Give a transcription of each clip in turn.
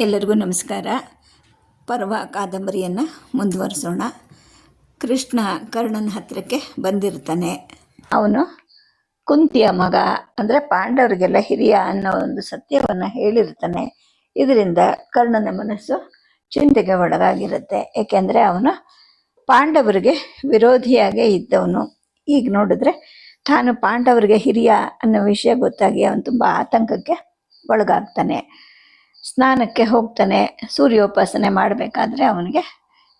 ಎಲ್ಲರಿಗೂ ನಮಸ್ಕಾರ. ಪರ್ವ ಕಾದಂಬರಿಯನ್ನು ಮುಂದುವರಿಸೋಣ. ಕೃಷ್ಣ ಕರ್ಣನ ಹತ್ತಿರಕ್ಕೆ ಬಂದಿರ್ತಾನೆ. ಅವನು ಕುಂತಿಯ ಮಗ, ಅಂದರೆ ಪಾಂಡವರಿಗೆಲ್ಲ ಹಿರಿಯ ಅನ್ನೋ ಒಂದು ಸತ್ಯವನ್ನು ಹೇಳಿರ್ತಾನೆ. ಇದರಿಂದ ಕರ್ಣನ ಮನಸ್ಸು ಚಿಂತೆಗೆ ಒಳಗಾಗಿರುತ್ತೆ. ಏಕೆಂದರೆ ಅವನು ಪಾಂಡವರಿಗೆ ವಿರೋಧಿಯಾಗೇ ಇದ್ದವನು. ಈಗ ನೋಡಿದ್ರೆ ತಾನು ಪಾಂಡವರಿಗೆ ಹಿರಿಯ ಅನ್ನೋ ವಿಷಯ ಗೊತ್ತಾಗಿ ಅವನು ತುಂಬ ಆತಂಕಕ್ಕೆ ಒಳಗಾಗ್ತಾನೆ. ಸ್ನಾನಕ್ಕೆ ಹೋಗ್ತಾನೆ, ಸೂರ್ಯೋಪಾಸನೆ ಮಾಡಬೇಕಾದ್ರೆ ಅವನಿಗೆ.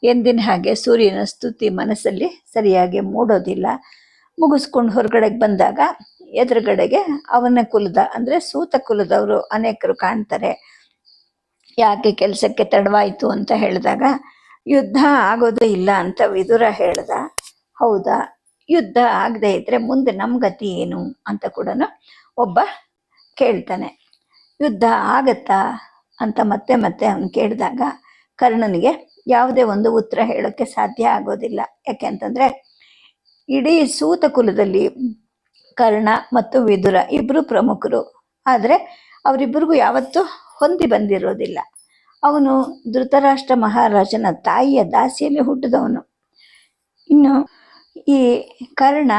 ಎಂದಿನ ಹಾಗೆ ಸೂರ್ಯನ ಸ್ತುತಿ ಮನಸ್ಸಲ್ಲಿ ಸರಿಯಾಗಿ ಮೂಡೋದಿಲ್ಲ. ಮುಗಿಸ್ಕೊಂಡು ಹೊರಗಡೆಗೆ ಬಂದಾಗ ಎದುರುಗಡೆಗೆ ಅವನ ಕುಲದ, ಅಂದರೆ ಸೂತ ಕುಲದವರು ಅನೇಕರು ಕಾಣ್ತಾರೆ. ಯಾಕೆ ಕೆಲಸಕ್ಕೆ ತಡವಾಯಿತು ಅಂತ ಹೇಳಿದಾಗ, ಯುದ್ಧ ಆಗೋದೇ ಇಲ್ಲ ಅಂತ ವಿದುರ ಹೇಳ್ದ. ಹೌದಾ? ಯುದ್ಧ ಆಗದೆ ಇದ್ರೆ ಮುಂದೆ ನಮ್ಮ ಗತಿ ಏನು? ಅಂತ ಕೂಡ ಒಬ್ಬ ಕೇಳ್ತಾನೆ. ಯುದ್ಧ ಆಗತ್ತಾ? ಅಂತ ಮತ್ತೆ ಮತ್ತೆ ಅವನು ಕೇಳಿದಾಗ ಕರ್ಣನಿಗೆ ಯಾವುದೇ ಒಂದು ಉತ್ತರ ಹೇಳೋಕ್ಕೆ ಸಾಧ್ಯ ಆಗೋದಿಲ್ಲ. ಯಾಕೆ ಅಂತಂದರೆ ಇಡೀ ಸೂತ ಕುಲದಲ್ಲಿ ಕರ್ಣ ಮತ್ತು ವಿದುರ ಇಬ್ಬರು ಪ್ರಮುಖರು. ಆದರೆ ಅವರಿಬ್ಬರಿಗೂ ಯಾವತ್ತೂ ಹೊಂದಿ ಬಂದಿರೋದಿಲ್ಲ. ಅವನು ಧೃತರಾಷ್ಟ್ರ ಮಹಾರಾಜನ ತಾಯಿಯ ದಾಸಿಯಲ್ಲಿ ಹುಟ್ಟಿದವನು. ಇನ್ನು ಈ ಕರ್ಣ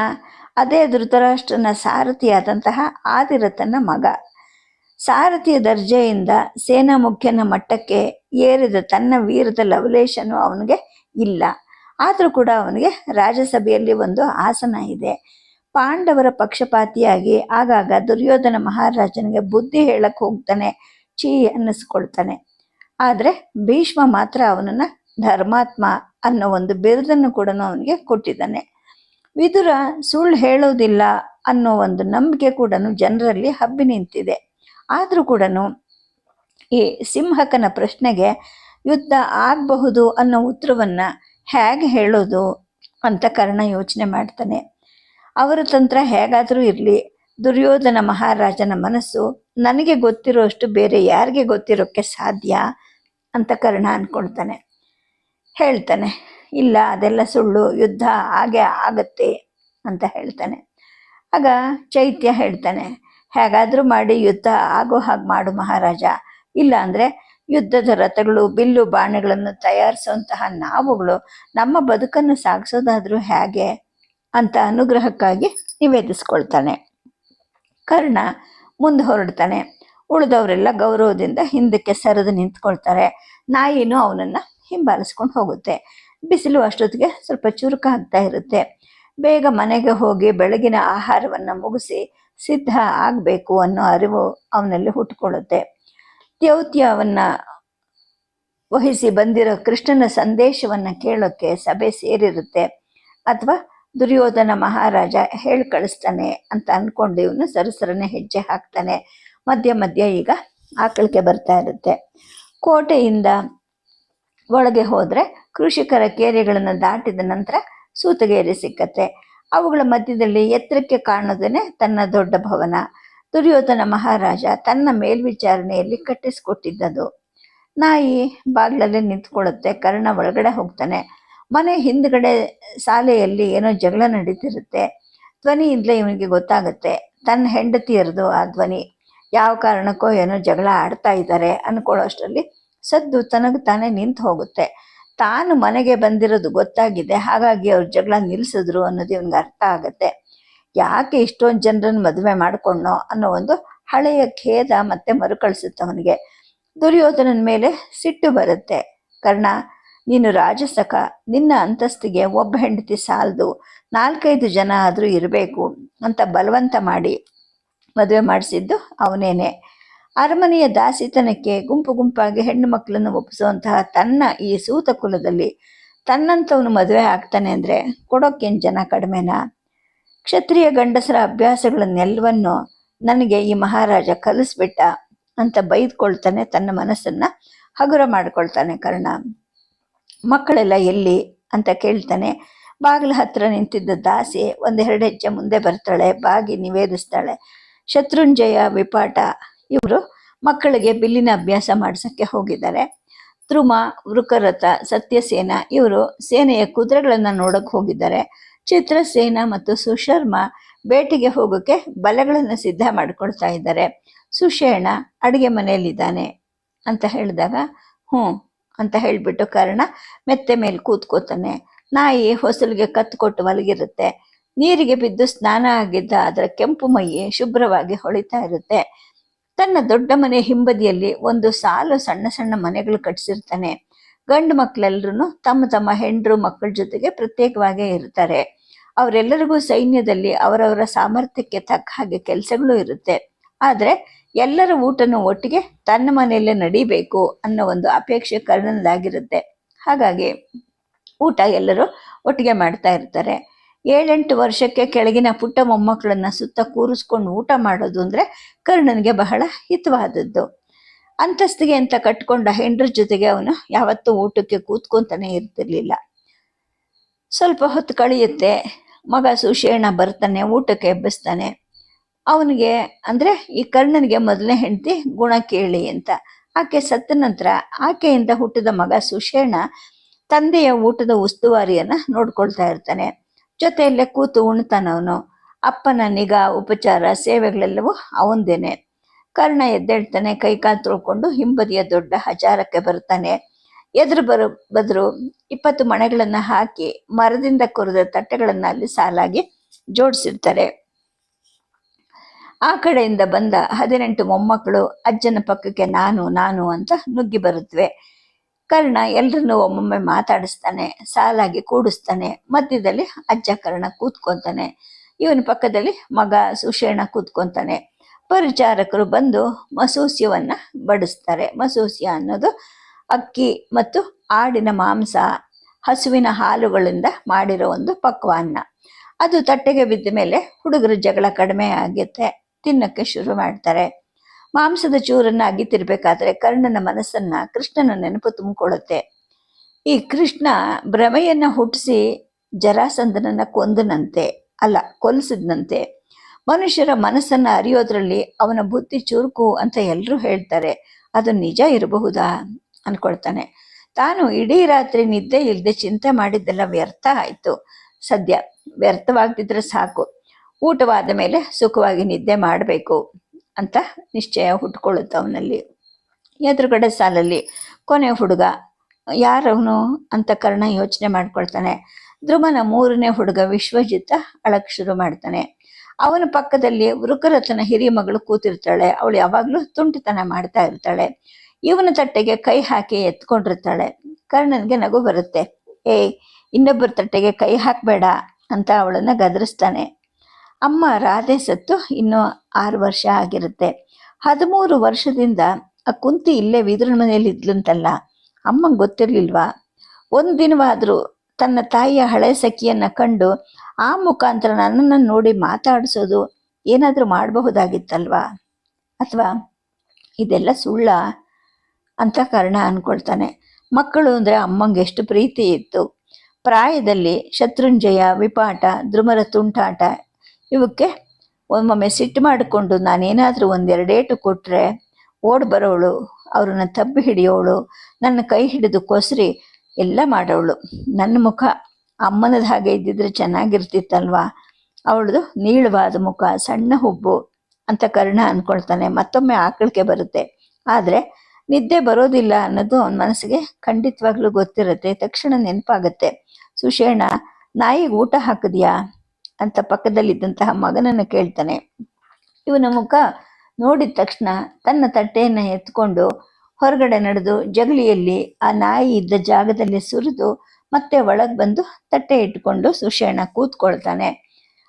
ಅದೇ ಧೃತರಾಷ್ಟ್ರನ ಸಾರಥಿಯಾದಂತಹ ಆದಿರತನ ಮಗ. ಸಾರಥಿಯ ದರ್ಜೆಯಿಂದ ಸೇನಾ ಮುಖ್ಯನ ಮಟ್ಟಕ್ಕೆ ಏರಿದ ತನ್ನ ವೀರದ ಲವಲೇಶನು ಅವನಿಗೆ ಇಲ್ಲ. ಆದರೂ ಕೂಡ ಅವನಿಗೆ ರಾಜಸಭೆಯಲ್ಲಿ ಒಂದು ಆಸನ ಇದೆ. ಪಾಂಡವರ ಪಕ್ಷಪಾತಿಯಾಗಿ ಆಗಾಗ ದುರ್ಯೋಧನ ಮಹಾರಾಜನಿಗೆ ಬುದ್ಧಿ ಹೇಳಕ್ಕೆ ಹೋಗ್ತಾನೆ ಚೀ ಅನ್ನಿಸ್ಕೊಳ್ತಾನೆ. ಆದರೆ ಭೀಷ್ಮ ಮಾತ್ರ ಅವನನ್ನು ಧರ್ಮಾತ್ಮ ಅನ್ನೋ ಒಂದು ಬಿರುದನ್ನು ಕೂಡ ಅವನಿಗೆ ಕೊಟ್ಟಿದ್ದಾನೆ. ವಿದುರ ಸುಳ್ಳು ಹೇಳೋದಿಲ್ಲ ಅನ್ನೋ ಒಂದು ನಂಬಿಕೆ ಕೂಡ ಜನರಲ್ಲಿ ಹಬ್ಬಿ ನಿಂತಿದೆ. ಆದರೂ ಕೂಡ ಈ ಸಿಂಹಕನ ಪ್ರಶ್ನೆಗೆ ಯುದ್ಧ ಆಗಬಹುದು ಅನ್ನೋ ಉತ್ತರವನ್ನು ಹೇಗೆ ಹೇಳೋದು ಅಂತ ಕರ್ಣ ಯೋಚನೆ ಮಾಡ್ತಾನೆ. ಅವರ ತಂತ್ರ ಹೇಗಾದರೂ ಇರಲಿ, ದುರ್ಯೋಧನ ಮಹಾರಾಜನ ಮನಸ್ಸು ನನಗೆ ಗೊತ್ತಿರೋಷ್ಟು ಬೇರೆ ಯಾರಿಗೆ ಗೊತ್ತಿರೋಕ್ಕೆ ಸಾಧ್ಯ ಅಂತ ಕರ್ಣ ಅಂದ್ಕೊಳ್ತಾನೆ ಹೇಳ್ತಾನೆ, ಇಲ್ಲ, ಅದೆಲ್ಲ ಸುಳ್ಳು, ಯುದ್ಧ ಹಾಗೆ ಆಗತ್ತೆ ಅಂತ ಹೇಳ್ತಾನೆ. ಆಗ ಚೈತ್ಯ ಹೇಳ್ತಾನೆ ಹೇಗಾದರೂ ಮಾಡಿ ಯುದ್ಧ ಆಗೋ ಹಾಗೆ ಮಾಡು ಮಹಾರಾಜ. ಇಲ್ಲ ಅಂದರೆ ಯುದ್ಧದ ರಥಗಳು, ಬಿಲ್ಲು, ಬಾಣಗಳನ್ನು ತಯಾರಿಸುವಂತಹ ನಾವುಗಳು ನಮ್ಮ ಬದುಕನ್ನು ಸಾಗಿಸೋದಾದರೂ ಹೇಗೆ ಅಂತ ಅನುಗ್ರಹಕ್ಕಾಗಿ ನಿವೇದಿಸ್ಕೊಳ್ತಾನೆ. ಕರ್ಣ ಮುಂದೆ ಹೊರಡ್ತಾನೆ. ಉಳಿದವರೆಲ್ಲ ಗೌರವದಿಂದ ಹಿಂದಕ್ಕೆ ಸರಿದು ನಿಂತ್ಕೊಳ್ತಾರೆ. ನಾಯಿನೂ ಅವನನ್ನು ಹಿಂಬಾಲಿಸ್ಕೊಂಡು ಹೋಗುತ್ತೆ. ಬಿಸಿಲು ಅಷ್ಟೊತ್ತಿಗೆ ಸ್ವಲ್ಪ ಚುರುಕಾಗ್ತಾ ಇರುತ್ತೆ. ಬೇಗ ಮನೆಗೆ ಹೋಗಿ ಬೆಳಗಿನ ಆಹಾರವನ್ನು ಮುಗಿಸಿ ಸಿದ್ಧ ಆಗಬೇಕು ಅನ್ನೋ ಅರಿವು ಅವನಲ್ಲಿ ಹುಟ್ಟುಕೊಳ್ಳುತ್ತೆ ದೌತ್ಯವನ್ನು ವಹಿಸಿ ಬಂದಿರೋ ಕೃಷ್ಣನ ಸಂದೇಶವನ್ನು ಕೇಳೋಕ್ಕೆ ಸಭೆ ಸೇರಿರುತ್ತೆ. ಅಥವಾ ದುರ್ಯೋಧನ ಮಹಾರಾಜ ಹೇಳಿ ಕಳಿಸ್ತಾನೆ ಅಂತ ಅಂದ್ಕೊಂಡು ಇವನು ಸರಸರನೆ ಹೆಜ್ಜೆ ಹಾಕ್ತಾನೆ. ಮಧ್ಯ ಮಧ್ಯ ಈಗ ಆಕಳಿಕೆ ಬರ್ತಾ ಇರುತ್ತೆ. ಕೋಟೆಯಿಂದ ಒಳಗೆ ಹೋದರೆ ಕೃಷಿಕರ ಕೇರಿಗಳನ್ನು ದಾಟಿದ ನಂತರ ಸೂತಗೇರಿ ಸಿಕ್ಕತ್ತೆ. ಅವುಗಳ ಮಧ್ಯದಲ್ಲಿ ಎತ್ತರಕ್ಕೆ ಕಾಣೋದೇನೆ ತನ್ನ ದೊಡ್ಡ ಭವನ. ದುರ್ಯೋಧನ ಮಹಾರಾಜ ತನ್ನ ಮೇಲ್ವಿಚಾರಣೆಯಲ್ಲಿ ಕಟ್ಟಿಸಿಕೊಟ್ಟಿದ್ದದು. ನಾಯಿ ಬಾಗಿಲಲ್ಲಿ ನಿಂತ್ಕೊಳ್ಳುತ್ತೆ, ಕರ್ಣ ಒಳಗಡೆ ಹೋಗ್ತಾನೆ. ಮನೆ ಹಿಂದ್ಗಡೆ ಶಾಲೆಯಲ್ಲಿ ಏನೋ ಜಗಳ ನಡೀತಿರುತ್ತೆ. ಧ್ವನಿಯಿಂದಲೇ ಇವನಿಗೆ ಗೊತ್ತಾಗುತ್ತೆ, ತನ್ನ ಹೆಂಡತಿಯರದು ಆ ಧ್ವನಿ. ಯಾವ ಕಾರಣಕ್ಕೋ ಏನೋ ಜಗಳ ಆಡ್ತಾ ಇದ್ದಾರೆ ಅನ್ಕೊಳ್ಳೋಷ್ಟರಲ್ಲಿ ಸದ್ದು ತನಗೆ ತಾನೇ ನಿಂತು ಹೋಗುತ್ತೆ. ತಾನು ಮನೆಗೆ ಬಂದಿರೋದು ಗೊತ್ತಾಗಿದೆ, ಹಾಗಾಗಿ ಅವ್ರ ಜಗಳ ನಿಲ್ಲಿಸಿದ್ರು ಅನ್ನೋದು ಇವನಿಗೆ ಅರ್ಥ ಆಗುತ್ತೆ. ಯಾಕೆ ಇಷ್ಟೊಂದು ಜನರನ್ನು ಮದುವೆ ಮಾಡಿಕೊಂಡೋ ಅನ್ನೋ ಒಂದು ಹಳೆಯ ಖೇದ ಮತ್ತೆ ಮರುಕಳಿಸುತ್ತೆ ಅವನಿಗೆ. ದುರ್ಯೋಧನನ ಮೇಲೆ ಸಿಟ್ಟು ಬರುತ್ತೆ. ಕರ್ಣ, ನೀನು ರಾಜಸಕ, ನಿನ್ನ ಅಂತಸ್ತಿಗೆ ಒಬ್ಬ ಹೆಂಡತಿ ಸಾಲದು, ನಾಲ್ಕೈದು ಜನ ಆದರೂ ಇರಬೇಕು ಅಂತ ಬಲವಂತ ಮಾಡಿ ಮದುವೆ ಮಾಡಿಸಿದ್ದು ಅವನೇನೆ. ಅರಮನೆಯ ದಾಸಿತನಕ್ಕೆ ಗುಂಪು ಗುಂಪಾಗಿ ಹೆಣ್ಣು ಮಕ್ಕಳನ್ನು ಒಪ್ಪಿಸುವಂತಹ ತನ್ನ ಈ ಸೂತ ಕುಲದಲ್ಲಿ ತನ್ನಂಥವನು ಮದುವೆ ಆಗ್ತಾನೆ ಅಂದರೆ ಕೊಡೋಕ್ಕೇನು ಜನ ಕಡಿಮೆನಾ? ಕ್ಷತ್ರಿಯ ಗಂಡಸರ ಅಭ್ಯಾಸಗಳನ್ನೆಲ್ಲವನ್ನು ನನಗೆ ಈ ಮಹಾರಾಜ ಕಲಿಸ್ಬಿಟ್ಟ ಅಂತ ಬೈದ್ಕೊಳ್ತಾನೆ, ತನ್ನ ಮನಸ್ಸನ್ನು ಹಗುರ ಮಾಡ್ಕೊಳ್ತಾನೆ ಕರ್ಣ. ಮಕ್ಕಳೆಲ್ಲ ಎಲ್ಲಿ ಅಂತ ಕೇಳ್ತಾನೆ. ಬಾಗಿಲ ಹತ್ರ ನಿಂತಿದ್ದ ದಾಸಿ ಒಂದೆರಡು ಹೆಜ್ಜೆ ಮುಂದೆ ಬರ್ತಾಳೆ, ಬಾಗಿ ನಿವೇದಿಸ್ತಾಳೆ. ಶತ್ರುಂಜಯ ವಿಪಾಟ ಇವರು ಮಕ್ಕಳಿಗೆ ಬಿಲ್ಲಿನ ಅಭ್ಯಾಸ ಮಾಡಿಸೋಕ್ಕೆ ಹೋಗಿದ್ದಾರೆ. ತ್ರುಮ, ವೃಕರಥ, ಸತ್ಯಸೇನ ಇವರು ಸೇನೆಯ ಕುದುರೆಗಳನ್ನು ನೋಡಕ್ಕೆ ಹೋಗಿದ್ದಾರೆ. ಚಿತ್ರಸೇನ ಮತ್ತು ಸುಶರ್ಮ ಬೇಟೆಗೆ ಹೋಗೋಕ್ಕೆ ಬಲೆಗಳನ್ನು ಸಿದ್ಧ ಮಾಡ್ಕೊಳ್ತಾ ಇದ್ದಾರೆ. ಸುಶೇಣ ಅಡುಗೆ ಮನೆಯಲ್ಲಿದ್ದಾನೆ ಅಂತ ಹೇಳಿದಾಗ, ಹ್ಞೂ ಅಂತ ಹೇಳಿಬಿಟ್ಟು ಕಾರಣ ಮೆತ್ತೆ ಮೇಲೆ ಕೂತ್ಕೋತಾನೆ. ನಾಯಿ ಹೊಸಲಿಗೆ ಕತ್ತು ಮಲಗಿರುತ್ತೆ ನೀರಿಗೆ ಬಿದ್ದು ಸ್ನಾನ ಆಗಿದ್ದ ಅದರ ಕೆಂಪು ಮೈಯಿ ಶುಭ್ರವಾಗಿ ಹೊಳಿತಾ ಇರುತ್ತೆ. ತನ್ನ ದೊಡ್ಡ ಮನೆ ಹಿಂಬದಿಯಲ್ಲಿ ಒಂದು ಸಾಲು ಸಣ್ಣ ಸಣ್ಣ ಮನೆಗಳು ಕಟ್ಟಿಸಿರ್ತಾನೆ. ಗಂಡು ಮಕ್ಕಳೆಲ್ಲರೂ ತಮ್ಮ ತಮ್ಮ ಹೆಂಡರು ಮಕ್ಕಳ ಜೊತೆಗೆ ಪ್ರತ್ಯೇಕವಾಗೇ ಇರ್ತಾರೆ. ಅವರೆಲ್ಲರಿಗೂ ಸೈನ್ಯದಲ್ಲಿ ಅವರವರ ಸಾಮರ್ಥ್ಯಕ್ಕೆ ತಕ್ಕ ಹಾಗೆ ಕೆಲಸಗಳು ಇರುತ್ತೆ. ಆದರೆ ಎಲ್ಲರ ಊಟನೂ ಒಟ್ಟಿಗೆ ತನ್ನ ಮನೆಯಲ್ಲೇ ನಡಿಬೇಕು ಅನ್ನೋ ಒಂದು ಅಪೇಕ್ಷೆ ಕರ್ಣನದಾಗಿರುತ್ತೆ ಹಾಗಾಗಿ ಊಟ ಎಲ್ಲರೂ ಒಟ್ಟಿಗೆ ಮಾಡ್ತಾ ಇರ್ತಾರೆ. ಏಳೆಂಟು ವರ್ಷಕ್ಕೆ ಕೆಳಗಿನ ಪುಟ್ಟ ಮೊಮ್ಮಕ್ಕಳನ್ನ ಸುತ್ತ ಕೂರಿಸ್ಕೊಂಡು ಊಟ ಮಾಡೋದು ಅಂದರೆ ಕರ್ಣನಿಗೆ ಬಹಳ ಹಿತವಾದದ್ದು. ಅಂತಸ್ತಿಗೆ ಅಂತ ಕಟ್ಕೊಂಡ ಹೆಂಡ್ರ ಜೊತೆಗೆ ಅವನು ಯಾವತ್ತೂ ಊಟಕ್ಕೆ ಕೂತ್ಕೊಂತಾನೆ ಇರ್ತಿರ್ಲಿಲ್ಲ. ಸ್ವಲ್ಪ ಹೊತ್ತು ಕಳೆಯುತ್ತೆ, ಮಗ ಸುಶೇಣ ಬರ್ತಾನೆ, ಊಟಕ್ಕೆ ಎಬ್ಬಿಸ್ತಾನೆ. ಅವನಿಗೆ ಅಂದರೆ ಈ ಕರ್ಣನಿಗೆ ಮೊದಲನೇ ಹೆಂಡತಿ ಗುಣ ಕೇಳಿ ಅಂತ. ಆಕೆ ಸತ್ತ ನಂತರ ಆಕೆಯಿಂದ ಹುಟ್ಟಿದ ಮಗ ಸುಶೇಣ ತಂದೆಯ ಊಟದ ಉಸ್ತುವಾರಿಯನ್ನು ನೋಡ್ಕೊಳ್ತಾ ಇರ್ತಾನೆ. ಜೊತೆಯಲ್ಲೇ ಕೂತು ಉಣ್ತಾನವನು. ಅಪ್ಪನ ನಿಗಾ, ಉಪಚಾರ, ಸೇವೆಗಳೆಲ್ಲವೂ ಅವಂದೇನೆ. ಕರ್ಣ ಎದ್ದೇಳ್ತಾನೆ, ಕೈಕಾಲು ತೊಳ್ಕೊಂಡು ಹಿಂಬದಿಯ ದೊಡ್ಡ ಹಜಾರಕ್ಕೆ ಬರ್ತಾನೆ ಎದುರು ಬರು, ಬದ್ರು ಇಪ್ಪತ್ತು ಮಣೆಗಳನ್ನ ಹಾಕಿ ಮರದಿಂದ ಕೊರೆದ ತಟ್ಟೆಗಳನ್ನ ಅಲ್ಲಿ ಸಾಲಾಗಿ ಜೋಡಿಸಿರ್ತಾರೆ. ಆ ಕಡೆಯಿಂದ ಬಂದ ಹದಿನೆಂಟು ಮೊಮ್ಮಕ್ಕಳು, ಅಜ್ಜನ ಪಕ್ಕಕ್ಕೆ ನಾನು ನಾನು ಅಂತ ನುಗ್ಗಿ ಬರುತ್ತವೆ ಕರ್ಣ ಎಲ್ರನ್ನೂ ಒಮ್ಮೊಮ್ಮೆ ಮಾತಾಡಿಸ್ತಾನೆ, ಸಾಲಾಗಿ ಕೂಡಿಸ್ತಾನೆ, ಮಧ್ಯದಲ್ಲಿ ಅಜ್ಜ ಕರ್ಣ ಕೂತ್ಕೊತಾನೆ. ಇವನ ಪಕ್ಕದಲ್ಲಿ ಮಗ ಸುಷೇಣ ಕೂತ್ಕೊತಾನೆ. ಪರಿಚಾರಕರು ಬಂದು ಮಸೂಸ್ಯವನ್ನು ಬಡಿಸ್ತಾರೆ. ಮಸೂಸ್ಯ ಅನ್ನೋದು ಅಕ್ಕಿ ಮತ್ತು ಆಡಿನ ಮಾಂಸ, ಹಸುವಿನ ಹಾಲುಗಳಿಂದ ಮಾಡಿರೋ ಒಂದು ಪಕ್ವಾನ್ನ. ಅದು ತಟ್ಟೆಗೆ ಬಿದ್ದ ಮೇಲೆ ಹುಡುಗರ ಜಗಳ ಕಡಿಮೆ ಆಗುತ್ತೆ ತಿನ್ನಕ್ಕೆ ಶುರು ಮಾಡ್ತಾರೆ. ಮಾಂಸದ ಚೂರನ್ನ ಅಗಿತಿರ್ಬೇಕಾದ್ರೆ ಕರ್ಣನ ಮನಸ್ಸನ್ನ ಕೃಷ್ಣನ ನೆನಪು ತುಂಬಿಕೊಳ್ಳುತ್ತೆ. ಈ ಕೃಷ್ಣ ಭ್ರಮೆಯನ್ನ ಹುಟ್ಟಿಸಿ ಜರಾಸಂದನನ್ನ ಕೊಂದನಂತೆ, ಅಲ್ಲ ಕೊಲ್ಸಿದ್ನಂತೆ. ಮನುಷ್ಯರ ಮನಸ್ಸನ್ನ ಅರಿಯೋದ್ರಲ್ಲಿ ಅವನ ಬುದ್ಧಿ ಚುರುಕು ಅಂತ ಎಲ್ಲರೂ ಹೇಳ್ತಾರೆ. ಅದು ನಿಜ ಇರಬಹುದಾ ಅನ್ಕೊಳ್ತಾನೆ. ತಾನು ಇಡೀ ರಾತ್ರಿ ನಿದ್ದೆ ಇಲ್ಲದೆ ಚಿಂತೆ ಮಾಡಿದ್ದೆಲ್ಲ ವ್ಯರ್ಥ ಆಯ್ತು. ಸದ್ಯ ವ್ಯರ್ಥವಾಗ್ತಿದ್ರೆ ಸಾಕು. ಊಟವಾದ ಮೇಲೆ ಸುಖವಾಗಿ ನಿದ್ದೆ ಮಾಡಬೇಕು. ಅಂತ ನಿಶ್ಚಯ ಹುಟ್ಕೊಳ್ಳುತ್ತೆ ಅವನಲ್ಲಿ. ಎದುರುಗಡೆ ಸಾಲಲ್ಲಿ ಕೊನೆ ಹುಡುಗ ಯಾರವನು ಅಂತ ಕರ್ಣ ಯೋಚನೆ ಮಾಡ್ಕೊಳ್ತಾನೆ. ಧ್ರುವನ ಮೂರನೇ ಹುಡುಗ ವಿಶ್ವಜಿತ ಅಳಕ್ ಶುರು ಮಾಡ್ತಾನೆ. ಅವನ ಪಕ್ಕದಲ್ಲಿ ವೃಕರತನ ಹಿರಿಯ ಮಗಳು ಕೂತಿರ್ತಾಳೆ. ಅವಳು ಯಾವಾಗಲೂ ತುಂಟಿತನ ಮಾಡ್ತಾ ಇರ್ತಾಳೆ. ಇವನ ತಟ್ಟೆಗೆ ಕೈ ಹಾಕಿ ಎತ್ಕೊಂಡಿರ್ತಾಳೆ. ಕರ್ಣನ್ಗೆ ನಗು ಬರುತ್ತೆ. ಏಯ್, ಇನ್ನೊಬ್ಬರ ತಟ್ಟೆಗೆ ಕೈ ಹಾಕ್ಬೇಡ ಅಂತ ಅವಳನ್ನ ಗದರಿಸ್ತಾನೆ. ಅಮ್ಮ ರಾಧೆ ಸತ್ತು ಇನ್ನು ಆರು ವರ್ಷ ಆಗಿರುತ್ತೆ. ಹದಿಮೂರು ವರ್ಷದಿಂದ ಆ ಕುಂತಿ ಇಲ್ಲೇ ವಿದುರನ ಮನೆಯಲ್ಲಿ ಇದ್ಲಂತಲ್ಲ, ಅಮ್ಮಂಗೆ ಗೊತ್ತಿರಲಿಲ್ವಾ? ಒಂದು ದಿನವಾದರೂ ತನ್ನ ತಾಯಿಯ ಹಳೆ ಸಖಿಯನ್ನು ಕಂಡು ಆ ಮುಖಾಂತರ ನನ್ನನ್ನು ನೋಡಿ ಮಾತಾಡಿಸೋದು ಏನಾದರೂ ಮಾಡಬಹುದಾಗಿತ್ತಲ್ವಾ? ಅಥವಾ ಇದೆಲ್ಲ ಸುಳ್ಳ ಅಂತ ಕಾರಣ ಅಂದ್ಕೊಳ್ತಾನೆ ಮಕ್ಕಳು ಅಂದರೆ ಅಮ್ಮಂಗೆ ಎಷ್ಟು ಪ್ರೀತಿ ಇತ್ತು. ಪ್ರಾಯದಲ್ಲಿ ಶತ್ರುಂಜಯ ವಿಪಾಟ ದ್ರುಮರ ತುಂಟಾಟ ಇವಕ್ಕೆ ಒಮ್ಮೊಮ್ಮೆ ಸಿಟ್ಟು ಮಾಡಿಕೊಂಡು ನಾನೇನಾದರೂ ಒಂದೆರಡೇಟು ಕೊಟ್ಟರೆ ಓಡಿ ಬರೋಳು, ಅವ್ರನ್ನ ತಬ್ಬಿ ಹಿಡಿಯೋಳು, ನನ್ನ ಕೈ ಹಿಡಿದು ಕೊಸರಿ ಎಲ್ಲ ಮಾಡೋಳು. ನನ್ನ ಮುಖ ಅಮ್ಮನದ ಹಾಗೆ ಇದ್ದಿದ್ರೆ ಚೆನ್ನಾಗಿರ್ತಿತ್ತಲ್ವಾ? ಅವಳದು ನೀಳವಾದ ಮುಖ, ಸಣ್ಣ ಹುಬ್ಬು ಅಂತ ಕರ್ಣ ಅಂದ್ಕೊಳ್ತಾನೆ ಮತ್ತೊಮ್ಮೆ ಆಕಳಿಕೆ ಬರುತ್ತೆ. ಆದರೆ ನಿದ್ದೆ ಬರೋದಿಲ್ಲ ಅನ್ನೋದು ಅವನ ಮನಸ್ಸಿಗೆ ಖಂಡಿತವಾಗ್ಲೂ ಗೊತ್ತಿರುತ್ತೆ. ತಕ್ಷಣ ನೆನಪಾಗುತ್ತೆ. ಸುಷೇಣ ನಾಯಿಗೆ ಊಟ ಹಾಕಿದ್ಯಾ? ಅಂತ ಪಕ್ಕದಲ್ಲಿದ್ದಂತಹ ಮಗನನ್ನು ಕೇಳ್ತಾನೆ. ಇವನ ಮುಖ ನೋಡಿದ ತಕ್ಷಣ ತನ್ನ ತಟ್ಟೆಯನ್ನು ಎತ್ಕೊಂಡು ಹೊರಗಡೆ ನಡೆದು ಜಗಲಿಯಲ್ಲಿ ಆ ನಾಯಿ ಇದ್ದ ಜಾಗದಲ್ಲಿ ಸುರಿದು ಮತ್ತೆ ಒಳಗೆ ಬಂದು ತಟ್ಟೆ ಇಟ್ಕೊಂಡು ಸುಷೇಣ ಕೂತ್ಕೊಳ್ತಾನೆ.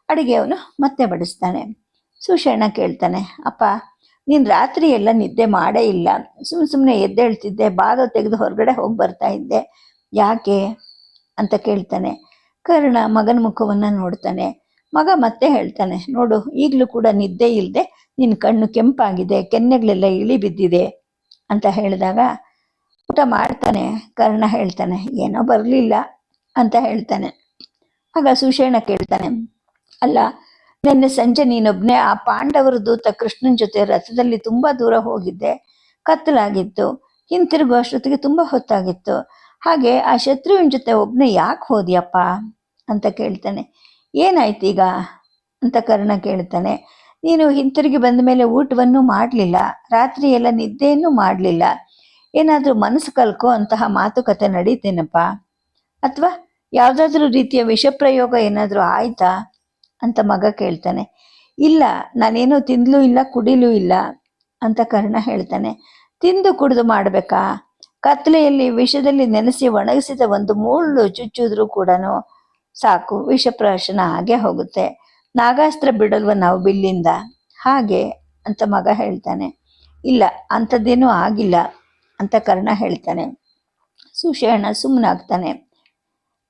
ಅಡಿಗೆ ಅವನು ಮತ್ತೆ ಬಡಿಸ್ತಾನೆ. ಸುಷೇಣ ಕೇಳ್ತಾನೆ, ಅಪ್ಪ, ನೀನು ರಾತ್ರಿ ಎಲ್ಲ ನಿದ್ದೆ ಮಾಡೇ ಇಲ್ಲ. ಸುಮ್ಮ ಸುಮ್ಮನೆ ಎದ್ದೇಳ್ತಿದ್ದೆ ಬಾಗ ತೆಗೆದು ಹೊರಗಡೆ ಹೋಗಿ ಬರ್ತಾ ಇದ್ದೆ. ಯಾಕೆ? ಅಂತ ಕೇಳ್ತಾನೆ. ಕರ್ಣ ಮಗನ ಮುಖವನ್ನು ನೋಡ್ತಾನೆ. ಮಗ ಮತ್ತೆ ಹೇಳ್ತಾನೆ, ನೋಡು, ಈಗಲೂ ಕೂಡ ನಿದ್ದೆ ಇಲ್ಲದೆ ನಿನ್ನ ಕಣ್ಣು ಕೆಂಪಾಗಿದೆ, ಕೆನ್ನೆಗಳೆಲ್ಲ ಇಳಿ ಬಿದ್ದಿದೆ ಅಂತ ಹೇಳಿದಾಗ, ಊಟ ಮಾಡ್ತಾನೆ ಕರ್ಣ ಹೇಳ್ತಾನೆ, ಏನೋ ಬರಲಿಲ್ಲ ಅಂತ ಹೇಳ್ತಾನೆ. ಆಗ ಸುಷೇಣ ಕೇಳ್ತಾನೆ, ಅಲ್ಲ, ನಿನ್ನೆ ಸಂಜೆ ನೀನೊಬ್ನೇ ಆ ಪಾಂಡವರ ದೂತ ಕೃಷ್ಣನ ಜೊತೆ ರಥದಲ್ಲಿ ತುಂಬಾ ದೂರ ಹೋಗಿದ್ದೆ. ಕತ್ತಲಾಗಿತ್ತು ಹಿಂತಿರುಗೋ ಅಷ್ಟೊತ್ತಿಗೆ ತುಂಬಾ ಹೊತ್ತಾಗಿತ್ತು. ಹಾಗೆ ಆ ಶತ್ರುವಿನ ಜೊತೆ ಒಬ್ಬನೇ ಯಾಕೆ ಹೋದ್ಯಪ್ಪ? ಅಂತ ಕೇಳ್ತಾನೆ. ಏನಾಯ್ತು ಈಗ? ಅಂತ ಕರ್ಣ ಕೇಳ್ತಾನೆ. ನೀನು ಹಿಂತಿರುಗಿ ಬಂದ ಮೇಲೆ ಊಟವನ್ನು ಮಾಡಲಿಲ್ಲ. ರಾತ್ರಿ ಎಲ್ಲ ನಿದ್ದೆಯನ್ನು ಮಾಡಲಿಲ್ಲ. ಏನಾದರೂ ಮನಸ್ಸು ಕಲ್ಕೋ ಅಂತಹ ಮಾತುಕತೆ ನಡೀತೇನಪ್ಪ? ಅಥವಾ ಯಾವುದಾದ್ರೂ ರೀತಿಯ ವಿಷಪ್ರಯೋಗ ಏನಾದರೂ ಆಯ್ತಾ? ಅಂತ ಮಗ ಕೇಳ್ತಾನೆ. ಇಲ್ಲ, ನಾನೇನೂ ತಿಂದಲೂ ಇಲ್ಲ, ಕುಡಿಲೂ ಇಲ್ಲ, ಅಂತ ಕರ್ಣ ಹೇಳ್ತಾನೆ. ತಿಂದು ಕುಡಿದು ಮಾಡಬೇಕಾ? ಕತ್ಲೆಯಲ್ಲಿ ವಿಷದಲ್ಲಿ ನೆನೆಸಿ ಒಣಗಿಸಿದ ಒಂದು ಮುಳ್ಳು ಚುಚ್ಚಿದ್ರೂ ಕೂಡ ಸಾಕು, ವಿಷಪ್ರಾಶನ ಹಾಗೆ ಹೋಗುತ್ತೆ. ನಾಗಾಸ್ತ್ರ ಬಿಡಲ್ವ ನಾವು ಬಿಲ್ಲಿಂದ? ಹಾಗೆ ಅಂತ ಮಗ ಹೇಳ್ತಾನೆ. ಇಲ್ಲ, ಅಂಥದ್ದೇನೂ ಆಗಿಲ್ಲ ಅಂತ ಕರ್ಣ ಹೇಳ್ತಾನೆ. ಸುಷೇಣ ಸುಮ್ಮನಾಗ್ತಾನೆ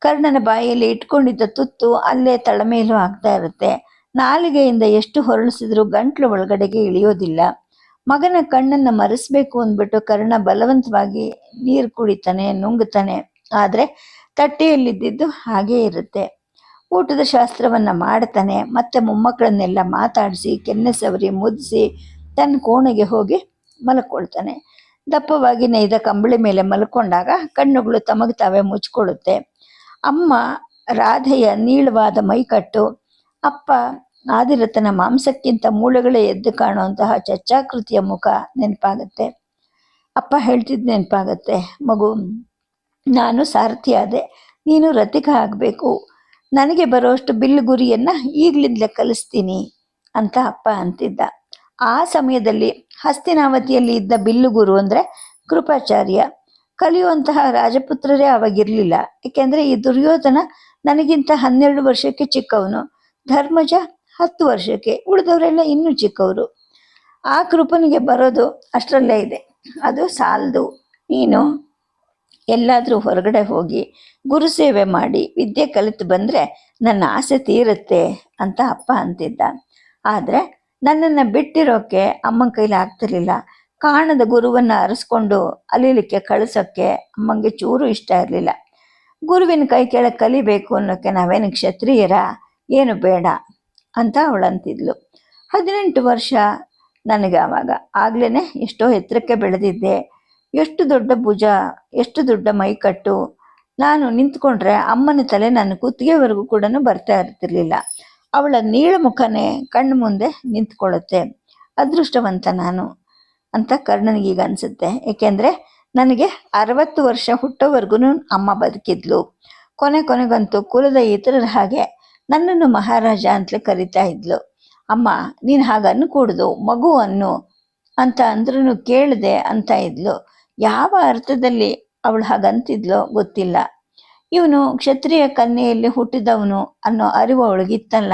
ಕರ್ಣನ ಬಾಯಲ್ಲಿ ಇಟ್ಕೊಂಡಿದ್ದ ತುತ್ತು ಅಲ್ಲೇ ತಳಮೇಲೂ ಆಗ್ತಾ ಇರುತ್ತೆ. ನಾಲಿಗೆಯಿಂದ ಎಷ್ಟು ಹೊರಳಿಸಿದ್ರೂ ಗಂಟ್ಲು ಒಳಗಡೆಗೆ ಇಳಿಯೋದಿಲ್ಲ. ಮಗನ ಕಣ್ಣನ್ನು ಮರೆಸ್ಬೇಕು ಅಂದ್ಬಿಟ್ಟು ಕರ್ಣ ಬಲವಂತವಾಗಿ ನೀರು ಕುಡಿತಾನೆ ನುಂಗುತ್ತಾನೆ ಆದರೆ ತಟ್ಟೆಯಲ್ಲಿದ್ದಿದ್ದು ಹಾಗೇ ಇರುತ್ತೆ. ಊಟದ ಶಾಸ್ತ್ರವನ್ನು ಮಾಡ್ತಾನೆ, ಮತ್ತೆ ಮೊಮ್ಮಕ್ಕಳನ್ನೆಲ್ಲ ಮಾತಾಡಿಸಿ ಕೆನ್ನೆ ಸವರಿ ಮುದಿಸಿ, ತನ್ನ ಕೋಣೆಗೆ ಹೋಗಿ ಮಲ್ಕೊಳ್ತಾನೆ. ದಪ್ಪವಾಗಿ ನೇಯ್ದ ಕಂಬಳಿ ಮೇಲೆ ಮಲ್ಕೊಂಡಾಗ ಕಣ್ಣುಗಳು ತಮಗೆ ತಾವೇ ಮುಚ್ಕೊಳ್ಳುತ್ತೆ. ಅಮ್ಮ ರಾಧೆಯ ನೀಳವಾದ ಮೈಕಟ್ಟು ಅಪ್ಪ ಆದಿರತನ ಮಾಂಸಕ್ಕಿಂತ ಮೂಳೆಗಳೇ ಎದ್ದು ಕಾಣುವಂತಹ ಚಚ್ಚಾಕೃತಿಯ ಮುಖ ನೆನಪಾಗತ್ತೆ. ಅಪ್ಪ ಹೇಳ್ತಿದ್ದು ನೆನಪಾಗತ್ತೆ, ಮಗು ನಾನು ಸಾರಥಿಯಾದೆ ನೀನು ರತಿಕ ಆಗಬೇಕು. ನನಗೆ ಬರೋಷ್ಟು ಬಿಲ್ಲು ಗುರಿಯನ್ನು ಈಗಲಿಂದಲೇ ಕಲಿಸ್ತೀನಿ ಅಂತ ಅಪ್ಪ ಅಂತಿದ್ದ. ಆ ಸಮಯದಲ್ಲಿ ಹಸ್ತಿನಾವತಿಯಲ್ಲಿ ಇದ್ದ ಬಿಲ್ಲುಗುರು ಅಂದರೆ ಕೃಪಾಚಾರ್ಯ. ಕಲಿಯುವಂತಹ ರಾಜಪುತ್ರರೇ ಅವಾಗಿರಲಿಲ್ಲ. ಏಕೆಂದರೆ ಈ ದುರ್ಯೋಧನ ನನಗಿಂತ ಹನ್ನೆರಡು ವರ್ಷಕ್ಕೆ ಚಿಕ್ಕವನು. ಧರ್ಮಜ ಹತ್ತು ವರ್ಷಕ್ಕೆ. ಉಳಿದವರೆಲ್ಲ ಇನ್ನೂ ಚಿಕ್ಕವರು. ಆ ಕೃಪನಿಗೆ ಬರೋದು ಅಷ್ಟರಲ್ಲೇ ಇದೆ. ಅದು ಸಾಲದು. ನೀನು ಎಲ್ಲಾದರೂ ಹೊರಗಡೆ ಹೋಗಿ ಗುರು ಸೇವೆ ಮಾಡಿ ವಿದ್ಯೆ ಕಲಿತು ಬಂದರೆ ನನ್ನ ಆಸೆ ತೀರುತ್ತೆ ಅಂತ ಅಪ್ಪ ಅಂತಿದ್ದ. ಆದರೆ ನನ್ನನ್ನು ಬಿಟ್ಟಿರೋಕ್ಕೆ ಅಮ್ಮನ ಕೈಲಿ ಆಗ್ತಿರ್ಲಿಲ್ಲ. ಕಾಣದ ಗುರುವನ್ನು ಅರಸ್ಕೊಂಡು ಅಲೀಲಿಕ್ಕೆ ಕಳಿಸೋಕ್ಕೆ ಅಮ್ಮಂಗೆ ಚೂರು ಇಷ್ಟ ಇರಲಿಲ್ಲ. ಗುರುವಿನ ಕೈ ಕೆಳಗೆ ಕಲಿಬೇಕು ಅನ್ನೋಕ್ಕೆ ನಾವೇನು ಕ್ಷತ್ರಿಯರ? ಏನು ಬೇಡ ಅಂತ ಅವಳಂತಿದ್ಲು ಹದಿನೆಂಟು ವರ್ಷ ನನಗೆ ಆವಾಗ ಆಗ್ಲೇ ಎಷ್ಟೋ ಎತ್ತರಕ್ಕೆ ಬೆಳೆದಿದ್ದೆ. ಎಷ್ಟು ದೊಡ್ಡ ಭುಜ, ಎಷ್ಟು ದೊಡ್ಡ ಮೈಕಟ್ಟು. ನಾನು ನಿಂತ್ಕೊಂಡ್ರೆ ಅಮ್ಮನ ತಲೆ ನನ್ನ ಕುತ್ತಿಗೆವರೆಗೂ ಕೂಡ ಬರ್ತಾ ಇರ್ತಿರ್ಲಿಲ್ಲ. ಅವಳ ನೀಳ ಮುಖನೇ ಕಣ್ಣು ಮುಂದೆ ನಿಂತ್ಕೊಳ್ಳುತ್ತೆ. ಅದೃಷ್ಟವಂತ ನಾನು ಅಂತ ಕರ್ಣನಿಗೀಗ ಅನ್ಸುತ್ತೆ. ಏಕೆಂದರೆ ನನಗೆ ಅರವತ್ತು ವರ್ಷ ಹುಟ್ಟೋವರೆಗೂ ಅಮ್ಮ ಬದುಕಿದ್ಲು. ಕೊನೆ ಕೊನೆಗಂತೂ ಕುಲದ ಇತರರ ಹಾಗೆ ನನ್ನನ್ನು ಮಹಾರಾಜ ಅಂತಲೇ ಕರಿತಾ ಇದ್ಲು. ಅಮ್ಮ, ನೀನು ಹಾಗೆ ಅನ್ಕೂಡ್ದು ಮಗು ಅನ್ನು ಅಂತ ಅಂದ್ರೂ ಕೇಳಿದೆ ಅಂತ ಇದ್ಲು. ಯಾವ ಅರ್ಥದಲ್ಲಿ ಅವಳು ಹಾಗಂತಿದ್ಲೋ ಗೊತ್ತಿಲ್ಲ. ಇವನು ಕ್ಷತ್ರಿಯ ಕನ್ಯೆಯಲ್ಲಿ ಹುಟ್ಟಿದವನು ಅನ್ನೋ ಅರಿವು ಅವಳಿಗಿತ್ತಲ್ಲ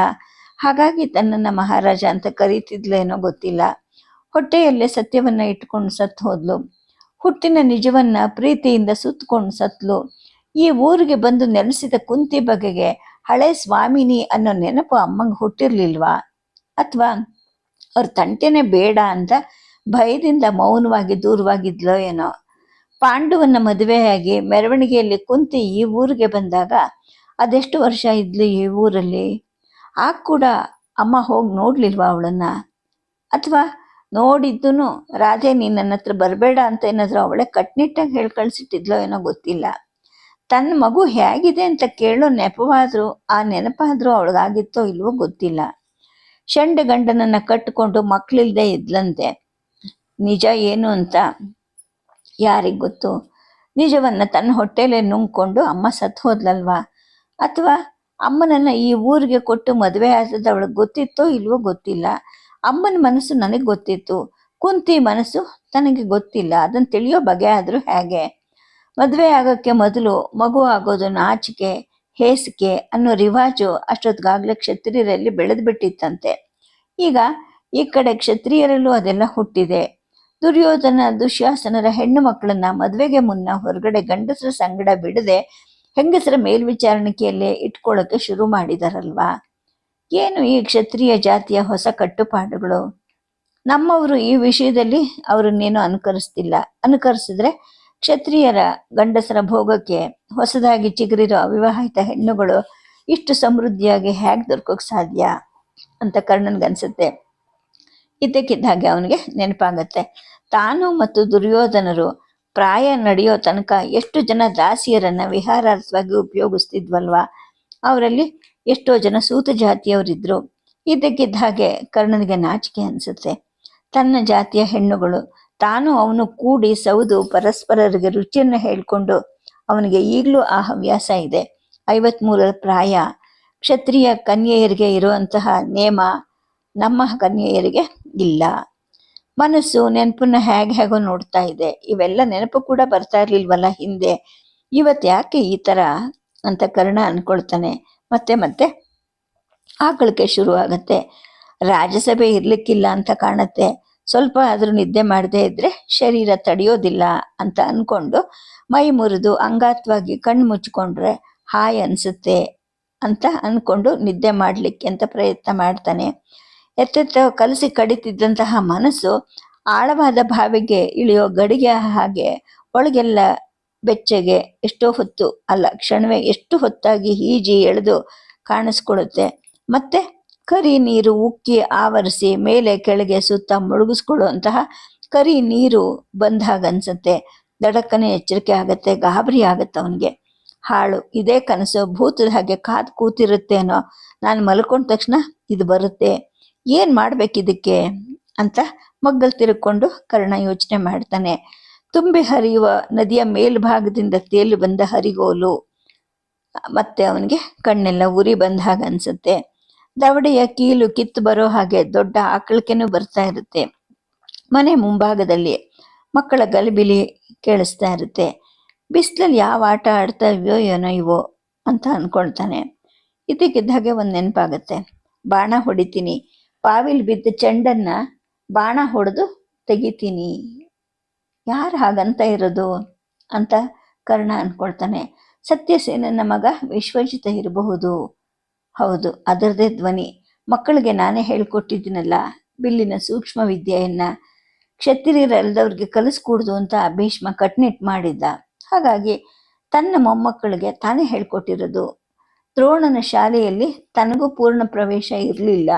ಹಾಗಾಗಿ ತನ್ನನ್ನು ಮಹಾರಾಜ ಅಂತ ಕರೀತಿದ್ಲೇನೋ ಗೊತ್ತಿಲ್ಲ. ಹೊಟ್ಟೆಯಲ್ಲೇ ಸತ್ಯವನ್ನ ಇಟ್ಕೊಂಡು ಸತ್ತು ಹೋದ್ಲು. ಹುಟ್ಟಿನ ನಿಜವನ್ನ ಪ್ರೀತಿಯಿಂದ ಸುತ್ತಕೊಂಡು ಸತ್ಲು. ಈ ಊರಿಗೆ ಬಂದು ನೆಲೆಸಿದ ಕುಂತಿ ಬಗೆಗೆ ಹಳೆ ಸ್ವಾಮಿನಿ ಅನ್ನೋ ನೆನಪು ಅಮ್ಮಂಗೆ ಹುಟ್ಟಿರ್ಲಿಲ್ವಾ? ಅಥವಾ ಅವ್ರ ತಂಟೆನೆ ಬೇಡ ಅಂತ ಭಯದಿಂದ ಮೌನವಾಗಿ ದೂರವಾಗಿದ್ಲೋ ಏನೋ. ಪಾಂಡುವನ್ನ ಮದುವೆಯಾಗಿ ಮೆರವಣಿಗೆಯಲ್ಲಿ ಕುಂತಿ ಈ ಊರಿಗೆ ಬಂದಾಗ ಅದೆಷ್ಟು ವರ್ಷ ಇದ್ಲು ಈ ಊರಲ್ಲಿ? ಆಗ ಕೂಡ ಅಮ್ಮ ಹೋಗಿ ನೋಡ್ಲಿಲ್ವಾ ಅವಳನ್ನ? ಅಥವಾ ನೋಡಿದ್ದು ರಾಧೆ ನೀನು ನನ್ನ ಹತ್ರ ಬರಬೇಡ ಅಂತ ಏನಾದರೂ ಅವಳೆ ಕಟ್ನಿಟ್ಟಾಗಿ ಹೇಳಿ ಕಳಿಸಿಟ್ಟಿದ್ಲೋ ಏನೋ ಗೊತ್ತಿಲ್ಲ. ತನ್ನ ಮಗು ಹೇಗಿದೆ ಅಂತ ಕೇಳೋ ನೆಪವಾದರೂ ಆ ನೆನಪಾದರೂ ಅವಳಿಗಾಗಿತ್ತೋ ಇಲ್ವೋ ಗೊತ್ತಿಲ್ಲ. ಗಂಡನನ್ನ ಕಟ್ಟಿಕೊಂಡು ಮಕ್ಕಳಿಲ್ಲದೆ ಇದ್ಲಂತೆ. ನಿಜ ಏನು ಅಂತ ಯಾರಿಗೆ ಗೊತ್ತು? ನಿಜವನ್ನ ತನ್ನ ಹೊಟ್ಟೆಲೆ ನುಂಗ್ಕೊಂಡು ಅಮ್ಮ ಸತ್ತು ಹೋದ್ಲಲ್ವಾ? ಅಥವಾ ಅಮ್ಮನನ್ನ ಈ ಊರಿಗೆ ಕೊಟ್ಟು ಮದುವೆ ಆದದ್ದು ಅವಳಿಗೆ ಗೊತ್ತಿತ್ತೋ ಇಲ್ವೋ ಗೊತ್ತಿಲ್ಲ. ಅಮ್ಮನ ಮನಸ್ಸು ನನಗೆ ಗೊತ್ತಿತ್ತು. ಕುಂತಿ ಮನಸ್ಸು ತನಗೆ ಗೊತ್ತಿಲ್ಲ. ಅದನ್ನು ತಿಳಿಯೋ ಬಗೆ ಆದರೂ ಹೇಗೆ? ಮದುವೆ ಆಗೋಕ್ಕೆ ಮೊದಲು ಮಗು ಆಗೋದು ನಾಚಿಕೆ ಹೇಸಿಕೆ ಅನ್ನೋ ರಿವಾಜು ಅಷ್ಟೊತ್ತಿಗಾಗಲೇ ಕ್ಷತ್ರಿಯರಲ್ಲಿ ಬೆಳೆದು ಬಿಟ್ಟಿತ್ತಂತೆ ಈಗ ಈ ಕಡೆ ಕ್ಷತ್ರಿಯರಲ್ಲೂ ಅದೆಲ್ಲ ಹುಟ್ಟಿದೆ. ದುರ್ಯೋಧನ ದುಶ್ಯಾಸನರ ಹೆಣ್ಣು ಮಕ್ಕಳನ್ನ ಮದುವೆಗೆ ಮುನ್ನ ಹೊರಗಡೆ ಗಂಡಸರ ಸಂಗಡ ಬಿಡದೆ ಹೆಂಗಸರ ಮೇಲ್ವಿಚಾರಣಿಕೆಯಲ್ಲೇ ಇಟ್ಕೊಳ್ಳೋಕೆ ಶುರು ಮಾಡಿದಾರಲ್ವಾ? ಏನು ಈ ಕ್ಷತ್ರಿಯ ಜಾತಿಯ ಹೊಸ ಕಟ್ಟುಪಾಡುಗಳು? ನಮ್ಮವರು ಈ ವಿಷಯದಲ್ಲಿ ಅವರನ್ನೇನು ಅನುಕರಿಸ್ತಿಲ್ಲ. ಅನುಕರಿಸಿದ್ರೆ ಕ್ಷತ್ರಿಯರ ಗಂಡಸರ ಭೋಗಕ್ಕೆ ಹೊಸದಾಗಿ ಚಿಗುರಿರೋ ಅವಿವಾಹಿತ ಹೆಣ್ಣುಗಳು ಇಷ್ಟು ಸಮೃದ್ಧಿಯಾಗಿ ಹೇಗೆ ದೊರಕೋಕ್ ಸಾಧ್ಯ? ಅಂತ ಕರ್ಣನ್ಗನ್ಸುತ್ತೆ. ಇದ್ದಕ್ಕಿದ್ದ ಹಾಗೆ ಅವನಿಗೆ ನೆನಪಾಗತ್ತೆ. ತಾನು ಮತ್ತು ದುರ್ಯೋಧನರು ಪ್ರಾಯ ನಡೆಯೋ ತನಕ ಎಷ್ಟು ಜನ ದಾಸಿಯರನ್ನ ವಿಹಾರಾರ್ಥವಾಗಿ ಉಪಯೋಗಿಸ್ತಿದ್ವಲ್ವಾ? ಅವರಲ್ಲಿ ಎಷ್ಟೋ ಜನ ಸೂತ ಜಾತಿಯವರಿದ್ರು. ಇದ್ದಕ್ಕಿದ್ದ ಹಾಗೆ ಕರ್ಣನಿಗೆ ನಾಚಿಕೆ ಅನಿಸುತ್ತೆ. ತನ್ನ ಜಾತಿಯ ಹೆಣ್ಣುಗಳು ತಾನು ಅವನು ಕೂಡಿ ಸೌದು ಪರಸ್ಪರರಿಗೆ ರುಚಿಯನ್ನು ಹೇಳಿಕೊಂಡು ಅವನಿಗೆ ಈಗಲೂ ಆ ಹವ್ಯಾಸ ಇದೆ. ಐವತ್ಮೂರರ ಪ್ರಾಯ ಕ್ಷತ್ರಿಯ ಕನ್ಯೆಯರಿಗೆ ಇರುವಂತಹ ನೇಮ ನಮ್ಮ ಕನ್ಯೆಯರಿಗೆ ಇಲ್ಲ. ಮನಸ್ಸು ನೆನಪನ್ನ ಹೇಗೆ ಹೇಗೋ ನೋಡ್ತಾ ಇದೆ. ಇವೆಲ್ಲ ನೆನಪು ಕೂಡ ಬರ್ತಾ ಇರ್ಲಿಲ್ವಲ್ಲ ಹಿಂದೆ? ಇವತ್ತು ಯಾಕೆ ಈ ಥರ ಅಂತ ಕರ್ಣ ಅನ್ಕೊಳ್ತಾನೆ. ಮತ್ತೆ ಮತ್ತೆ ಆಕಳಿಕೆ ಶುರು ರಾಜ್ಯಸಭೆ ಇರ್ಲಿಕ್ಕಿಲ್ಲ ಅಂತ ಕಾಣುತ್ತೆ. ಸ್ವಲ್ಪ ಆದರೂ ನಿದ್ದೆ ಮಾಡದೇ ಇದ್ರೆ ಶರೀರ ತಡೆಯೋದಿಲ್ಲ ಅಂತ ಅನ್ಕೊಂಡು ಮೈ ಮುರಿದು ಅಂಗಾತ್ವಾಗಿ ಕಣ್ಣು ಮುಚ್ಕೊಂಡ್ರೆ ಹಾಯ್ ಅನ್ಸುತ್ತೆ ಅಂತ ಅನ್ಕೊಂಡು ನಿದ್ದೆ ಮಾಡಲಿಕ್ಕೆ ಅಂತ ಪ್ರಯತ್ನ ಮಾಡ್ತಾನೆ. ಎತ್ತೆತ್ತ ಕಲಸಿ ಕಡಿತಿದ್ದಂತಹ ಮನಸ್ಸು ಆಳವಾದ ಬಾವಿಗೆ ಇಳಿಯೋ ಗಡಿಗೆ ಹಾಗೆ ಒಳಗೆಲ್ಲ ಬೆಚ್ಚಗೆ ಎಷ್ಟೋ ಹೊತ್ತು ಅಲ್ಲ, ಕ್ಷಣವೇ ಎಷ್ಟು ಹೊತ್ತಾಗಿ ಈಜಿ ಎಳೆದು ಕಾಣಿಸ್ಕೊಳ್ಳುತ್ತೆ. ಮತ್ತೆ ಕರಿ ನೀರು ಉಕ್ಕಿ ಆವರಿಸಿ ಮೇಲೆ ಕೆಳಗೆ ಸುತ್ತ ಮುಳುಗಿಸ್ಕೊಳ್ಳುವಂತಹ ಕರಿ ನೀರು ಬಂದಾಗ ಅನ್ಸುತ್ತೆ. ದಡಕ್ಕನೆ ಎಚ್ಚರಿಕೆ ಆಗುತ್ತೆ, ಗಾಬರಿ ಆಗುತ್ತೆ ಅವನಿಗೆ. ಹಾಳು, ಇದೇ ಕನಸು, ಭೂತದ ಹಾಗೆ ಕಾದು ಕೂತಿರುತ್ತೇನೋ, ನಾನು ಮಲ್ಕೊಂಡ ತಕ್ಷಣ ಇದು ಬರುತ್ತೆ. ಏನ್ ಮಾಡ್ಬೇಕಿದಕ್ಕೆ ಅಂತ ಮಗ್ಗಲ್ ತಿರುಕೊಂಡು ಕರ್ಣ ಯೋಚನೆ ಮಾಡ್ತಾನೆ. ತುಂಬಿ ಹರಿಯುವ ನದಿಯ ಮೇಲ್ಭಾಗದಿಂದ ತೇಲಿ ಬಂದ ಹರಿಗೋಲು. ಮತ್ತೆ ಅವನಿಗೆ ಕಣ್ಣೆಲ್ಲ ಉರಿ ಬಂದ ಹಾಗೆ ಅನ್ಸುತ್ತೆ. ದವಡೆಯ ಕೀಲು ಕಿತ್ತು ಬರೋ ಹಾಗೆ ದೊಡ್ಡ ಆಕಳಿಕೆನೂ ಬರ್ತಾ ಇರುತ್ತೆ. ಮನೆ ಮುಂಭಾಗದಲ್ಲಿ ಮಕ್ಕಳ ಗಲಿಬಿಲಿ ಕೇಳಿಸ್ತಾ ಇರುತ್ತೆ. ಬಿಸಿಲಲ್ಲಿ ಯಾವ ಆಟ ಆಡ್ತಾ ಇವ್ಯೋ ಏನೋ ಇವೋ ಅಂತ ಅನ್ಕೊಳ್ತಾನೆ. ಇದಕ್ಕಿದ್ದಾಗೆ ಒಂದು ನೆನಪಾಗತ್ತೆ. ಬಾಣ ಹೊಡಿತೀನಿ. ಬಾವಿಲ್ ಬಿದ್ದ ಚೆಂಡನ್ನ ಬಾಣ ಹೊಡೆದು ತೆಗಿತೀನಿ. ಯಾರು ಹಾಗಂತ ಇರೋದು? ಅಂತ ಕರ್ಣ ಅನ್ಕೊಳ್ತಾನೆ. ಸತ್ಯಸೇನನ ಮಗ ವಿಶ್ವಜಿತ ಇರಬಹುದು. ಹೌದು, ಅದರದೇ ಧ್ವನಿ. ಮಕ್ಕಳಿಗೆ ನಾನೇ ಹೇಳ್ಕೊಟ್ಟಿದ್ದೀನಲ್ಲ, ಬಿಲ್ಲಿನ ಸೂಕ್ಷ್ಮ ವಿದ್ಯೆಯನ್ನ. ಕ್ಷತ್ರಿಯರಲ್ಲದವ್ರಿಗೆ ಕಲಿಸ್ಕೂಡ್ದು ಅಂತ ಭೀಷ್ಮ ಕಟ್ನಿಟ್ ಮಾಡಿದ್ದ. ಹಾಗಾಗಿ ತನ್ನ ಮೊಮ್ಮಕ್ಕಳಿಗೆ ತಾನೇ ಹೇಳ್ಕೊಟ್ಟಿರೋದು. ದ್ರೋಣನ ಶಾಲೆಯಲ್ಲಿ ತನಗೂ ಪೂರ್ಣ ಪ್ರವೇಶ ಇರಲಿಲ್ಲ.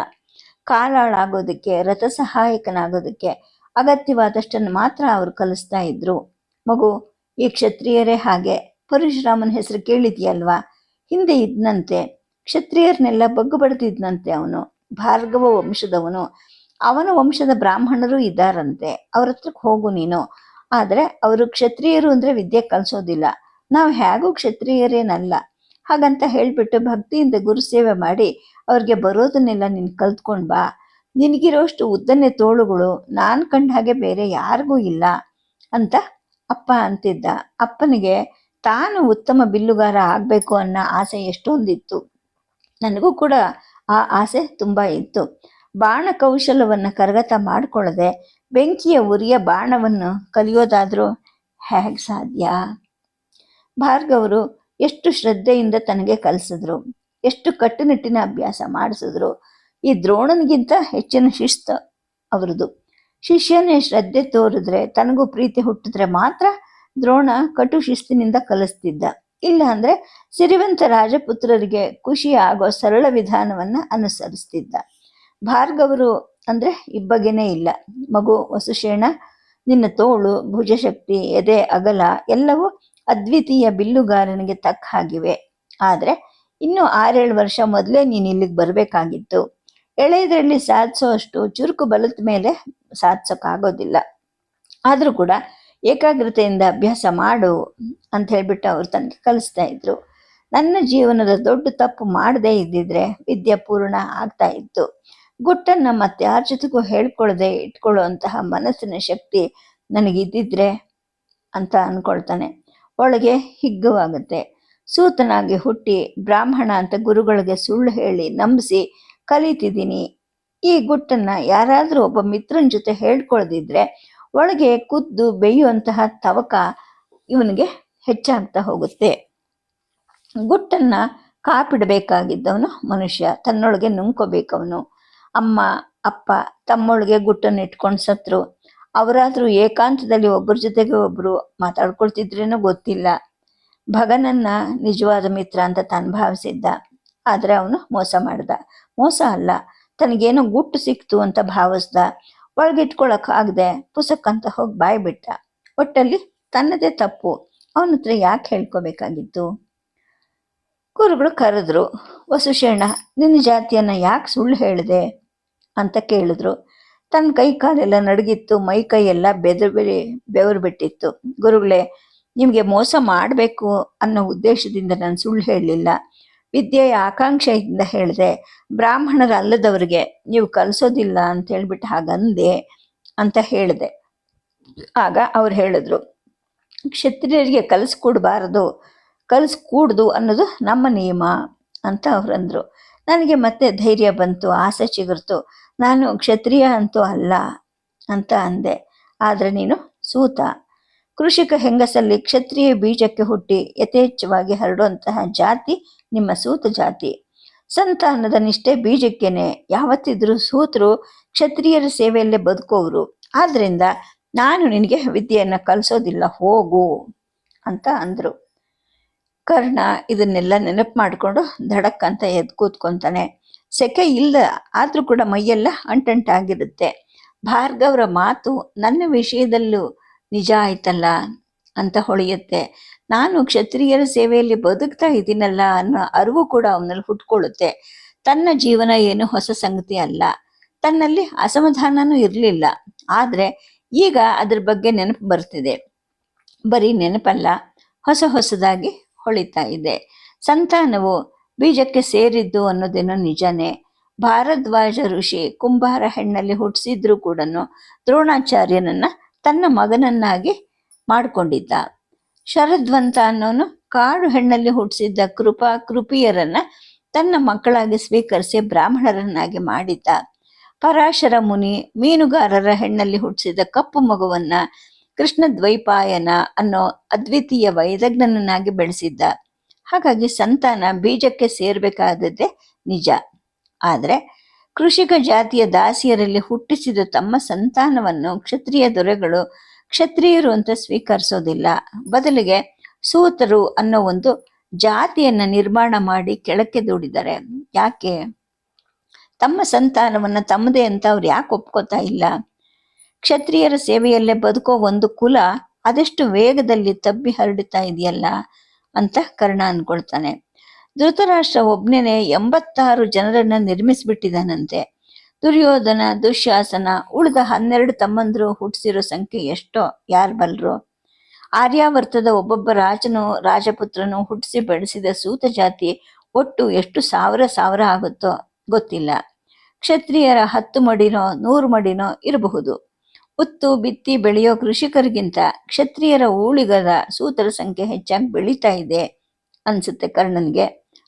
ಕಾಲಾಳಾಗೋದಕ್ಕೆ ರಥ ಸಹಾಯಕನಾಗೋದಕ್ಕೆ ಅಗತ್ಯವಾದಷ್ಟನ್ನು ಮಾತ್ರ ಅವರು ಕಲಿಸ್ತಾ ಇದ್ರು. ಮಗು, ಈ ಕ್ಷತ್ರಿಯರೇ ಹಾಗೆ. ಪರಶುರಾಮನ ಹೆಸರು ಕೇಳಿದೆಯಲ್ವಾ? ಹಿಂದೆ ಇದ್ನಂತೆ. ಕ್ಷತ್ರಿಯರನ್ನೆಲ್ಲ ಬಗ್ಗು ಅವನು. ಭಾರ್ಗವ ವಂಶದವನು. ಅವನ ವಂಶದ ಬ್ರಾಹ್ಮಣರು ಇದ್ದಾರಂತೆ. ಅವ್ರ ಹತ್ರಕ್ಕೆ ಹೋಗು ನೀನು. ಆದರೆ, ಅವರು ಕ್ಷತ್ರಿಯರು ಅಂದರೆ ವಿದ್ಯೆ ಕಲಿಸೋದಿಲ್ಲ. ನಾವು ಹೇಗೂ ಕ್ಷತ್ರಿಯರೇನಲ್ಲ. ಹಾಗಂತ ಹೇಳಿಬಿಟ್ಟು ಭಕ್ತಿಯಿಂದ ಗುರುಸೇವೆ ಮಾಡಿ ಅವ್ರಿಗೆ ಬರೋದನ್ನೆಲ್ಲ ನೀನು ಕಲ್ತ್ಕೊಂಡು ಬಾ. ನಿನಗಿರೋಷ್ಟು ಉದ್ದನೆ ತೋಳುಗಳು ನಾನು ಕಂಡ ಹಾಗೆ ಬೇರೆ ಯಾರಿಗೂ ಇಲ್ಲ ಅಂತ ಅಪ್ಪ ಅಂತಿದ್ದ. ಅಪ್ಪನಿಗೆ ತಾನು ಉತ್ತಮ ಬಿಲ್ಲುಗಾರ ಆಗಬೇಕು ಅನ್ನೋ ಆಸೆ ಎಷ್ಟೊಂದಿತ್ತು. ನನಗೂ ಕೂಡ ಆ ಆಸೆ ತುಂಬ ಇತ್ತು. ಬಾಣ ಕೌಶಲವನ್ನು ಕರಗತ ಮಾಡಿಕೊಳ್ಳದೆ ಬೆಂಕಿಯ ಉರಿಯ ಬಾಣವನ್ನು ಕಲಿಯೋದಾದರೂ ಹೇಗೆ ಸಾಧ್ಯ? ಭಾರ್ಗವರು ಎಷ್ಟು ಶ್ರದ್ಧೆಯಿಂದ ತನಗೆ ಕಲಿಸಿದ್ರು, ಎಷ್ಟು ಕಟ್ಟುನಿಟ್ಟಿನ ಅಭ್ಯಾಸ ಮಾಡಿಸಿದ್ರು, ಈ ದ್ರೋಣನಿಗಿಂತ ಹೆಚ್ಚಿನ ಶಿಸ್ತು ಅವರದು. ಶಿಷ್ಯನೇ ಶ್ರದ್ಧೆ ತೋರಿದ್ರೆ, ತನಗೂ ಪ್ರೀತಿ ಹುಟ್ಟಿದ್ರೆ ಮಾತ್ರ ದ್ರೋಣ ಕಟು ಶಿಸ್ತಿನಿಂದ ಕಲಿಸ್ತಿದ್ದ. ಇಲ್ಲ ಅಂದ್ರೆ ಸಿರಿವಂತ ರಾಜಪುತ್ರರಿಗೆ ಖುಷಿ ಆಗೋ ಸರಳ ವಿಧಾನವನ್ನ ಅನುಸರಿಸ್ತಿದ್ದ. ಭಾರ್ಗವರು ಅಂದ್ರೆ ಇಬ್ಬಗೆನೇ ಇಲ್ಲ. ಮಗು ವಸುಶೇಣ, ನಿನ್ನ ತೋಳು, ಭುಜಶಕ್ತಿ, ಎದೆ, ಅಗಲ ಎಲ್ಲವೂ ಅದ್ವಿತೀಯ ಬಿಲ್ಲುಗಾರನಿಗೆ ತಕ್ಕ ಹಾಗಿವೆ. ಆದರೆ ಇನ್ನು ಆರೇಳು ವರ್ಷ ಮೊದಲೇ ನೀನು ಇಲ್ಲಿಗೆ ಬರಬೇಕಾಗಿತ್ತು. ಎಳೆಯದರಲ್ಲಿ ಸಾಧಿಸೋ ಅಷ್ಟು ಚುರುಕು ಬಲದ ಮೇಲೆ ಸಾಧಿಸೋಕ್ಕಾಗೋದಿಲ್ಲ ಆದರೂ ಕೂಡ ಏಕಾಗ್ರತೆಯಿಂದ ಅಭ್ಯಾಸ ಮಾಡು ಅಂತ ಹೇಳಿಬಿಟ್ಟು ಅವ್ರು ತನಗೆ ಕಲಿಸ್ತಾ ಇದ್ರು. ನನ್ನ ಜೀವನದ ದೊಡ್ಡ ತಪ್ಪು ಮಾಡದೇ ಇದ್ದಿದ್ರೆ ವಿದ್ಯೆ ಪೂರ್ಣ ಆಗ್ತಾ ಇತ್ತು. ಗುಟ್ಟನ್ನು ಮತ್ತೆ ಯಾರ ಜೊತೆಗೂ ಹೇಳ್ಕೊಳ್ದೆ ಇಟ್ಕೊಳ್ಳುವಂತಹ ಮನಸ್ಸಿನ ಶಕ್ತಿ ನನಗಿದ್ದಿದ್ರೆ ಅಂತ ಅನ್ಕೊಳ್ತಾನೆ. ಒಳಗೆ ಹಿಗ್ಗವಾಗುತ್ತೆ. ಸೂತನಾಗಿ ಹುಟ್ಟಿ ಬ್ರಾಹ್ಮಣ ಅಂತ ಗುರುಗಳಿಗೆ ಸುಳ್ಳು ಹೇಳಿ ನಂಬಿಸಿ ಕಲಿತಿದ್ದೀನಿ. ಈ ಗುಟ್ಟನ್ನು ಯಾರಾದರೂ ಒಬ್ಬ ಮಿತ್ರನ ಜೊತೆ ಹೇಳ್ಕೊಳ್ದಿದ್ರೆ ಒಳಗೆ ಕುದ್ದು ಬೇಯುವಂತಹ ತವಕ ಇವನಿಗೆ ಹೆಚ್ಚಾಗ್ತಾ ಹೋಗುತ್ತೆ. ಗುಟ್ಟನ್ನ ಕಾಪಿಡಬೇಕಾಗಿದ್ದವನು ಮನುಷ್ಯ, ತನ್ನೊಳಗೆ ನುಂಕೋಬೇಕವನು ಅಮ್ಮ, ಅಪ್ಪ ತಮ್ಮೊಳಗೆ ಗುಟ್ಟನ್ನು ಇಟ್ಕೊಂಡು ಸತ್ರು. ಅವರಾದ್ರೂ ಏಕಾಂತದಲ್ಲಿ ಒಬ್ಬರ ಜೊತೆಗೆ ಒಬ್ಬರು ಮಾತಾಡ್ಕೊಳ್ತಿದ್ರೇನೋ ಗೊತ್ತಿಲ್ಲ. ಭಗನನ್ನ ನಿಜವಾದ ಮಿತ್ರ ಅಂತ ತಾನು ಭಾವಿಸಿದ್ದ. ಆದರೆ ಅವನು ಮೋಸ ಮಾಡ್ದ. ಮೋಸ ಅಲ್ಲ, ತನಗೇನೋ ಗುಟ್ಟು ಸಿಕ್ತು ಅಂತ ಭಾವಿಸ್ದ. ಒಳಗಿಟ್ಕೊಳಕ್ ಆಗದೆ ಪುಸ್ತಕ ಅಂತ ಹೋಗಿ ಬಾಯ್ ಬಿಟ್ಟ. ಒಟ್ಟಲ್ಲಿ ತನ್ನದೇ ತಪ್ಪು. ಅವನ ಹತ್ರ ಯಾಕೆ ಹೇಳ್ಕೋಬೇಕಾಗಿತ್ತು? ಗುರುಗಳು ಕರೆದ್ರು, ವಸುಶೇಣ, ನಿನ್ನ ಜಾತಿಯನ್ನ ಯಾಕೆ ಸುಳ್ಳು ಹೇಳಿದೆ? ಅಂತ ಕೇಳಿದ್ರು. ತನ್ನ ಕೈ ಕಾಲೆಲ್ಲ ನಡುಗಿತ್ತು, ಮೈ ಕೈ ಎಲ್ಲ ಬೆದರು ಬೆವರು ಬಿಟ್ಟಿತ್ತು. ಗುರುಗಳೇ, ನಿಮಗೆ ಮೋಸ ಮಾಡಬೇಕು ಅನ್ನೋ ಉದ್ದೇಶದಿಂದ ನಾನು ಸುಳ್ಳು ಹೇಳಲಿಲ್ಲ. ವಿದ್ಯೆಯ ಆಕಾಂಕ್ಷೆಯಿಂದ ಹೇಳಿದೆ, ಬ್ರಾಹ್ಮಣರ ಅಲ್ಲದವರಿಗೆ ನೀವು ಕಲಿಸೋದಿಲ್ಲ ಅಂತ ಹೇಳ್ಬಿಟ್ಟು ಹಾಗಂದೆ ಅಂತ ಹೇಳಿದೆ. ಆಗ ಅವ್ರು ಹೇಳಿದ್ರು, ಕ್ಷತ್ರಿಯರಿಗೆ ಕಲಿಸ್ಕೊಡ್ಬಾರದು, ಕಲಿಸ್ಕೂಡ್ದು ಅನ್ನೋದು ನಮ್ಮ ನಿಯಮ ಅಂತ ಅವ್ರಂದ್ರು ನನಗೆ ಮತ್ತೆ ಧೈರ್ಯ ಬಂತು, ಆಸೆ ಚಿಗುರ್ತು. ನಾನು ಕ್ಷತ್ರಿಯ ಅಂತೂ ಅಲ್ಲ ಅಂತ ಅಂದೆ. ಆದರೆ ನೀನು ಸೂತ. ಕೃಷಿಕ ಹೆಂಗಸಲ್ಲಿ ಕ್ಷತ್ರಿಯ ಬೀಜಕ್ಕೆ ಹುಟ್ಟಿ ಯಥೇಚ್ಛವಾಗಿ ಹರಡುವಂತಹ ಜಾತಿ ನಿಮ್ಮ ಸೂತ ಜಾತಿ. ಸಂತಾನದ ನಿಷ್ಠೆ ಬೀಜಕ್ಕೇನೆ. ಯಾವತ್ತಿದ್ರೂ ಸೂತರು ಕ್ಷತ್ರಿಯರ ಸೇವೆಯಲ್ಲೇ ಬದುಕೋರು ಆದ್ದರಿಂದ ನಾನು ನಿನಗೆ ವಿದ್ಯೆಯನ್ನು ಕಲಿಸೋದಿಲ್ಲ, ಹೋಗು ಅಂತ ಅಂದರು. ಕರ್ಣ ಇದನ್ನೆಲ್ಲ ನೆನಪು ಮಾಡಿಕೊಂಡು ಧಡಕ್ ಅಂತ ಎದ್ದು ಕೂತ್ಕೊಂತಾನೆ. ಸೆಕೆ ಇಲ್ಲ, ಆದರೂ ಕೂಡ ಮೈಯೆಲ್ಲ ಅಂಟಂಟಾಗಿರುತ್ತೆ ಭಾರ್ಗವರ ಮಾತು ನನ್ನ ವಿಷಯದಲ್ಲೂ ನಿಜ ಆಯ್ತಲ್ಲ ಅಂತ ಹೊಳೆಯುತ್ತೆ. ನಾನು ಕ್ಷತ್ರಿಯರ ಸೇವೆಯಲ್ಲಿ ಬದುಕ್ತಾ ಇದ್ದೀನಲ್ಲ ಅನ್ನೋ ಅರಿವು ಕೂಡ ಅವನಲ್ಲಿ ಹುಟ್ಕೊಳ್ಳುತ್ತೆ. ತನ್ನ ಜೀವನ ಏನು ಹೊಸ ಸಂಗತಿ ಅಲ್ಲ. ತನ್ನಲ್ಲಿ ಅಸಮಾಧಾನನೂ ಇರಲಿಲ್ಲ. ಆದರೆ ಈಗ ಅದ್ರ ಬಗ್ಗೆ ನೆನಪು ಬರ್ತಿದೆ. ಬರೀ ನೆನಪಲ್ಲ, ಹೊಸ ಹೊಸದಾಗಿ ಹೊಳಿತಾ ಇದೆ. ಸಂತಾನವು ಬೀಜಕ್ಕೆ ಸೇರಿದ್ದು ಅನ್ನೋದೇನು ನಿಜನೇ. ಭಾರದ್ವಾಜ ಋಷಿ ಕುಂಬಾರ ಹೆಣ್ಣಲ್ಲಿ ಹುಟ್ಟಿಸಿದ್ರು ಕೂಡ ದ್ರೋಣಾಚಾರ್ಯನನ್ನ ತನ್ನ ಮಗನನ್ನಾಗಿ ಮಾಡಿಕೊಂಡಿದ್ದ. ಶರದ್ವಂತ ಅನ್ನೋನು ಕಾಡು ಹೆಣ್ಣಲ್ಲಿ ಹುಟ್ಟಿಸಿದ್ದ ಕೃಪಾ ಕೃಪಿಯರನ್ನ ತನ್ನ ಮಕ್ಕಳಾಗಿ ಸ್ವೀಕರಿಸಿ ಬ್ರಾಹ್ಮಣರನ್ನಾಗಿ ಮಾಡಿದ್ದ. ಪರಾಶರ ಮುನಿ ಮೀನುಗಾರರ ಹೆಣ್ಣಲ್ಲಿ ಹುಟ್ಟಿಸಿದ ಕಪ್ಪು ಮಗುವನ್ನ ಕೃಷ್ಣ ದ್ವೈಪಾಯನ ಅನ್ನೋ ಅದ್ವಿತೀಯ ವೈದಜ್ಞನನ್ನಾಗಿ ಬೆಳೆಸಿದ್ದ. ಹಾಗಾಗಿ ಸಂತಾನ ಬೀಜಕ್ಕೆ ಸೇರ್ಬೇಕಾದದ್ದೇ ನಿಜ. ಆದರೆ ಕೃಷಿಕ ಜಾತಿಯ ದಾಸಿಯರಲ್ಲಿ ಹುಟ್ಟಿಸಿದ ತಮ್ಮ ಸಂತಾನವನ್ನು ಕ್ಷತ್ರಿಯ ದೊರೆಗಳು ಕ್ಷತ್ರಿಯರು ಅಂತ ಸ್ವೀಕರಿಸೋದಿಲ್ಲ. ಬದಲಿಗೆ ಸೂತರು ಅನ್ನೋ ಒಂದು ಜಾತಿಯನ್ನ ನಿರ್ಮಾಣ ಮಾಡಿ ಕೆಳಕ್ಕೆ ದೂಡಿದ್ದಾರೆ. ಯಾಕೆ? ತಮ್ಮ ಸಂತಾನವನ್ನ ತಮ್ಮದೇ ಅಂತ ಅವ್ರು ಯಾಕೆ ಒಪ್ಕೋತಾ ಇಲ್ಲ? ಕ್ಷತ್ರಿಯರ ಸೇವೆಯಲ್ಲೇ ಬದುಕೋ ಒಂದು ಕುಲ ಅದೆಷ್ಟು ವೇಗದಲ್ಲಿ ತಬ್ಬಿ ಹರಡುತ್ತಾ ಇದೆಯಲ್ಲ? ಅಂತ ಕರ್ಣ ಅನ್ಕೊಳ್ತಾನೆ. ಧೃತರಾಷ್ಟ್ರ ಒಬ್ನೇನೆ ಎಂಬತ್ತಾರು ಜನರನ್ನ ನಿರ್ಮಿಸಿಬಿಟ್ಟಿದ್ದಾನಂತೆ ದುರ್ಯೋಧನ ದುಶ್ಯಾಸನ ಉಳಿದ ಹನ್ನೆರಡು ತಮ್ಮಂದ್ರು ಹುಟ್ಟಿಸಿರೋ ಸಂಖ್ಯೆ ಎಷ್ಟೋ, ಯಾರು ಬಲ್ರು? ಆರ್ಯಾವರ್ತದ ಒಬ್ಬೊಬ್ಬ ರಾಜನು, ರಾಜಪುತ್ರನು ಹುಟ್ಟಿಸಿ ಬೆಳೆಸಿದ ಸೂತ ಜಾತಿ ಒಟ್ಟು ಎಷ್ಟು ಸಾವಿರ ಸಾವಿರ ಆಗುತ್ತೋ ಗೊತ್ತಿಲ್ಲ. ಕ್ಷತ್ರಿಯರ ಹತ್ತು ಮಡಿನೋ, ನೂರು ಮಡಿನೋ ಇರಬಹುದು. ಉತ್ತು ಬಿತ್ತಿ ಬೆಳೆಯೋ ಕೃಷಿಕರಿಗಿಂತ ಕ್ಷತ್ರಿಯರ ಊಳಿಗದ ಸೂತ್ರ ಸಂಖ್ಯೆ ಹೆಚ್ಚಾಗಿ ಬೆಳೀತಾ ಇದೆ ಅನ್ಸುತ್ತೆ ಕರ್ಣನ್ಗೆ.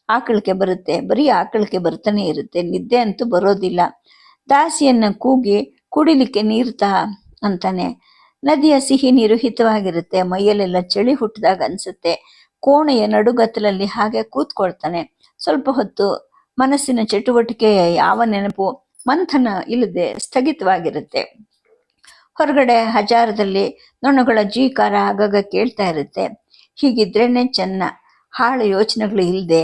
ಆಕಳಿಕೆ ಬರುತ್ತೆ, ಬರೀ ಆಕಳಿಕೆ ಬರ್ತಾನೆ ಇರುತ್ತೆ, ನಿದ್ದೆ ಅಂತೂ ಬರೋದಿಲ್ಲ. ದಾಸಿಯನ್ನ ಕೂಗಿ ಕುಡಿಲಿಕ್ಕೆ ನೀರು ತಾ ಅಂತಾನೆ. ನದಿಯ ಸಿಹಿ ನೀರು ಹಿತವಾಗಿರುತ್ತೆ, ಮೈಯಲ್ಲೆಲ್ಲ ಚಳಿ ಹುಟ್ಟಿದಾಗ ಅನ್ಸುತ್ತೆ. ಕೋಣೆಯ ನಡುಗತ್ತಲಲ್ಲಿ ಹಾಗೆ ಕೂತ್ಕೊಳ್ತಾನೆ. ಸ್ವಲ್ಪ ಹೊತ್ತು ಮನಸ್ಸಿನ ಚಟುವಟಿಕೆಯ ಯಾವ ನೆನಪು, ಮಂಥನ ಇಲ್ಲದೆ ಸ್ಥಗಿತವಾಗಿರುತ್ತೆ. ಹೊರಗಡೆ ಹಜಾರದಲ್ಲಿ ನೊಣಗಳ ಜೀಕಾರ ಆಗಾಗ ಕೇಳ್ತಾ ಇರುತ್ತೆ. ಹೀಗಿದ್ರೇನೆ ಚೆನ್ನ, ಹಾಳು ಯೋಚನೆಗಳು ಇಲ್ಲದೆ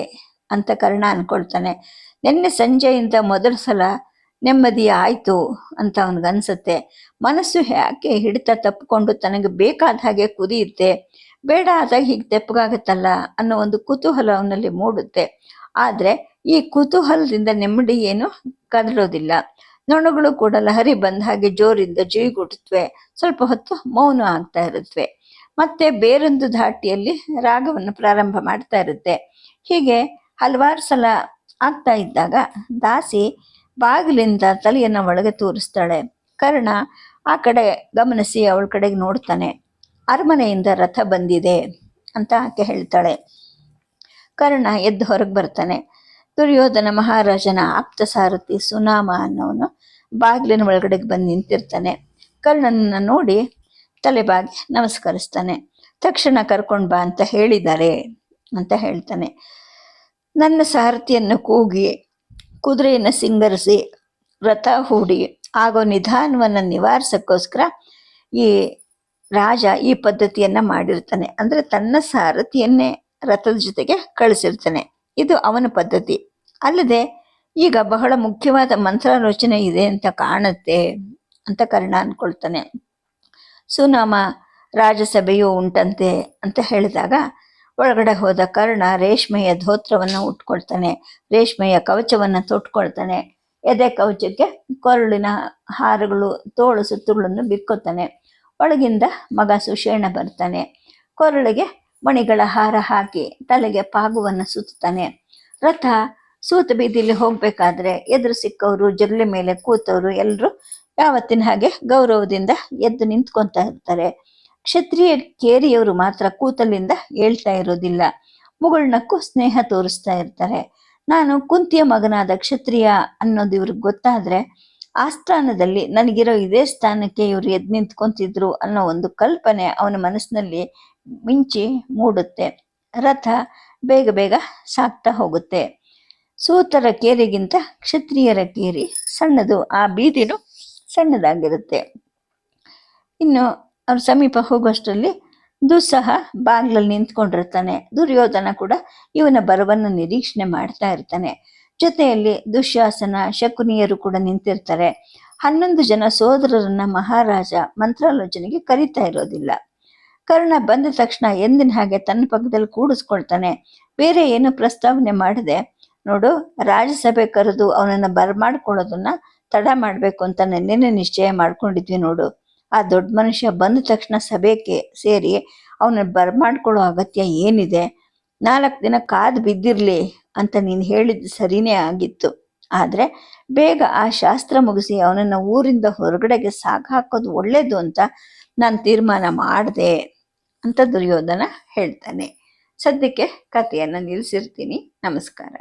ಅಂತ ಕರ್ಣ ಅನ್ಕೊಳ್ತಾನೆ. ನಿನ್ನೆ ಸಂಜೆಯಿಂದ ಮೊದಲ ಸಲ ನೆಮ್ಮದಿ ಆಯಿತು ಅಂತ ಅವನಿಗನ್ಸುತ್ತೆ. ಮನಸ್ಸು ಯಾಕೆ ಹಿಡಿತ ತಪ್ಪಿಕೊಂಡು ತನಗೆ ಬೇಕಾದ ಹಾಗೆ ಕುದಿಯುತ್ತೆ? ಬೇಡ ಆದಾಗ ಹೀಗೆ ತೆಪ್ಪಗಾಗತ್ತಲ್ಲ ಅನ್ನೋ ಒಂದು ಕುತೂಹಲ ಅವನಲ್ಲಿ ಮೂಡುತ್ತೆ. ಆದರೆ ಈ ಕುತೂಹಲದಿಂದ ನೆಮ್ಮದಿ ಏನು ಕದಲೋದಿಲ್ಲ ನೊಣಗಳು ಕೂಡ ಲಹರಿ ಬಂದ ಹಾಗೆ ಜೋರಿಂದ ಜೀಗುಟ್ಟುತ್ತವೆ ಸ್ವಲ್ಪ ಹೊತ್ತು ಮೌನ ಆಗ್ತಾ ಇರುತ್ತವೆ ಮತ್ತೆ ಬೇರೊಂದು ಧಾಟಿಯಲ್ಲಿ ರಾಗವನ್ನು ಪ್ರಾರಂಭ ಮಾಡ್ತಾ ಇರುತ್ತೆ. ಹೀಗೆ ಹಲವಾರು ಸಲ ಆಗ್ತಾ ಇದ್ದಾಗ ದಾಸಿ ಬಾಗಿಲಿಂದ ತಲೆಯನ್ನು ಒಳಗೆ ತೋರಿಸ್ತಾಳೆ. ಕರ್ಣ ಆ ಕಡೆ ಗಮನಿಸಿ ಅವಳ ಕಡೆಗೆ ನೋಡ್ತಾನೆ. ಅರಮನೆಯಿಂದ ರಥ ಬಂದಿದೆ ಅಂತ ಆಕೆ ಹೇಳ್ತಾಳೆ. ಕರ್ಣ ಎದ್ದು ಹೊರಗೆ ಬರ್ತಾನೆ. ದುರ್ಯೋಧನ ಮಹಾರಾಜನ ಆಪ್ತ ಸಾರಥಿ ಸುನಾಮ ಅನ್ನೋನು ಬಾಗಿಲಿನ ಒಳಗಡೆಗೆ ಬಂದು ನಿಂತಿರ್ತಾನೆ. ಕರ್ಣನನ್ನು ನೋಡಿ ತಲೆಬಾಗಿ ನಮಸ್ಕರಿಸ್ತಾನೆ. ತಕ್ಷಣ ಕರ್ಕೊಂಡು ಬಾ ಅಂತ ಹೇಳಿದ್ದಾರೆ ಅಂತ ಹೇಳ್ತಾನೆ. ನನ್ನ ಸಾರಥಿಯನ್ನು ಕೂಗಿ ಕುದುರೆಯನ್ನು ಸಿಂಗರಿಸಿ ರಥ ಹೂಡಿ ಆಗೋ ನಿಧಾನವನ್ನು ನಿವಾರಿಸೋಕ್ಕೋಸ್ಕರ ಈ ರಾಜ ಈ ಪದ್ಧತಿಯನ್ನ ಮಾಡಿರ್ತಾನೆ. ಅಂದ್ರೆ ತನ್ನ ಸಾರಥಿಯನ್ನೇ ರಥದ ಜೊತೆಗೆ ಕಳಿಸಿರ್ತಾನೆ. ಇದು ಅವನ ಪದ್ಧತಿ. ಅಲ್ಲದೆ, ಈಗ ಬಹಳ ಮುಖ್ಯವಾದ ಮಂತ್ರಾಲೋಚನೆ ಇದೆ ಅಂತ ಕಾಣುತ್ತೆ ಅಂತ ಕರ್ಣ ಅನ್ಕೊಳ್ತಾನೆ. ಸುನಾಮ ರಾಜಸಭೆಯು ಉಂಟಂತೆ ಅಂತ ಹೇಳಿದಾಗ, ಒಳಗಡೆ ಹೋದ ಕರ್ಣ ರೇಷ್ಮೆಯ ಧೋತ್ರವನ್ನು ಉಟ್ಕೊಳ್ತಾನೆ, ರೇಷ್ಮೆಯ ಕವಚವನ್ನು ತೊಟ್ಕೊಳ್ತಾನೆ. ಎದೆ ಕವಚಕ್ಕೆ ಕೊರಳಿನ ಹಾರಗಳು ತೋಳು ಸುತ್ತುಗಳನ್ನು ಬಿಕ್ಕೋತಾನೆ. ಒಳಗಿಂದ ಮಗ ಸುಷೇಣ ಬರ್ತಾನೆ. ಕೊರಳಿಗೆ ಮಣಿಗಳ ಹಾರ ಹಾಕಿ ತಲೆಗೆ ಪಾಗುವನ್ನು ಸುತ್ತಾನೆ ರಥ ಸೂತ ಬೀದಿಲಿ ಹೋಗ್ಬೇಕಾದ್ರೆ ಎದುರು ಸಿಕ್ಕವರು ಜಗಲಿ ಮೇಲೆ ಕೂತವರು ಎಲ್ಲರೂ ಯಾವತ್ತಿನ ಹಾಗೆ ಗೌರವದಿಂದ ಎದ್ದು ನಿಂತ್ಕೊಂತ ಇರ್ತಾರೆ. ಕ್ಷತ್ರಿಯ ಕೇರಿಯವರು ಮಾತ್ರ ಕೂತಲಿಂದ ಹೇಳ್ತಾ ಇರೋದಿಲ್ಲ. ಮುಗುಳ್ನಕ್ಕೂ ಸ್ನೇಹ ತೋರಿಸ್ತಾ ಇರ್ತಾರೆ. ನಾನು ಕುಂತಿಯ ಮಗನಾದ ಕ್ಷತ್ರಿಯ ಅನ್ನೋದು ಇವ್ರಿಗೆ ಗೊತ್ತಾದ್ರೆ ಆ ಸ್ಥಾನದಲ್ಲಿ ನನಗಿರೋ ಇದೇ ಸ್ಥಾನಕ್ಕೆ ಇವರು ಎದ್ದು ನಿಂತ್ಕೊಂತಿದ್ರು ಅನ್ನೋ ಒಂದು ಕಲ್ಪನೆ ಅವನ ಮನಸ್ಸಿನಲ್ಲಿ ಮಿಂಚಿ ಮೂಡುತ್ತೆ. ರಥ ಬೇಗ ಬೇಗ ಸಾಕ್ತಾ ಹೋಗುತ್ತೆ. ಸೂತರ ಕೇರಿಗಿಂತ ಕ್ಷತ್ರಿಯರ ಕೇರಿ ಸಣ್ಣದು, ಆ ಬೀದಿನು ಸಣ್ಣದಾಗಿರುತ್ತೆ. ಇನ್ನು ಅವ್ರ ಸಮೀಪ ಹೋಗುವಷ್ಟರಲ್ಲಿ ದುಸ್ಸಹ ಬಾಗ್ಲಲ್ಲಿ ನಿಂತ್ಕೊಂಡಿರ್ತಾನೆ. ದುರ್ಯೋಧನ ಕೂಡ ಇವನ ಬರವನ್ನು ನಿರೀಕ್ಷಣೆ ಮಾಡ್ತಾ ಇರ್ತಾನೆ. ಜೊತೆಯಲ್ಲಿ ದುಶ್ಯಾಸನ, ಶಕುನಿಯರು ಕೂಡ ನಿಂತಿರ್ತಾರೆ. ಹನ್ನೊಂದು ಜನ ಸೋದರರನ್ನ ಮಹಾರಾಜ ಮಂತ್ರಾಲೋಚನೆಗೆ ಕರೀತಾ ಇರೋದಿಲ್ಲ. ಕರ್ಣ ಬಂದ ತಕ್ಷಣ ಎಂದಿನ ಹಾಗೆ ತನ್ನ ಪಕ್ಕದಲ್ಲಿ ಕೂಡಿಸ್ಕೊಳ್ತಾನೆ. ಬೇರೆ ಏನು ಪ್ರಸ್ತಾವನೆ ಮಾಡದೆ, ನೋಡು, ರಾಜ್ಯಸಭೆ ಕರೆದು ಅವನನ್ನು ಬರಮಾಡ್ಕೊಳ್ಳೋದನ್ನ ತಡ ಮಾಡಬೇಕು ಅಂತ ನಿನ್ನೆ ನಿಶ್ಚಯ ಮಾಡ್ಕೊಂಡಿದ್ವಿ ನೋಡು. ಆ ದೊಡ್ಡ ಮನುಷ್ಯ ಬಂದ ತಕ್ಷಣ ಸಭೆಗೆ ಸೇರಿ ಅವನ ಬರಮಾಡ್ಕೊಳ್ಳೋ ಅಗತ್ಯ ಏನಿದೆ? ನಾಲ್ಕು ದಿನ ಕಾದು ಬಿದ್ದಿರಲಿ ಅಂತ ನೀನು ಹೇಳಿದ್ದು ಸರಿನೇ ಆಗಿತ್ತು. ಆದ್ರೆ ಬೇಗ ಆ ಶಾಸ್ತ್ರ ಮುಗಿಸಿ ಅವನನ್ನ ಊರಿಂದ ಹೊರಗಡೆಗೆ ಸಾಕು ಹಾಕೋದು ಒಳ್ಳೇದು ಅಂತ ನಾನು ತೀರ್ಮಾನ ಮಾಡಿದೆ. ಅಂತ ದುರ್ಯೋಧನ ಹೇಳ್ತಾನೆ. ಸದ್ಯಕ್ಕೆ ಕಥೆಯನ್ನು ನಿಲ್ಲಿಸಿರ್ತೀನಿ ನಮಸ್ಕಾರ.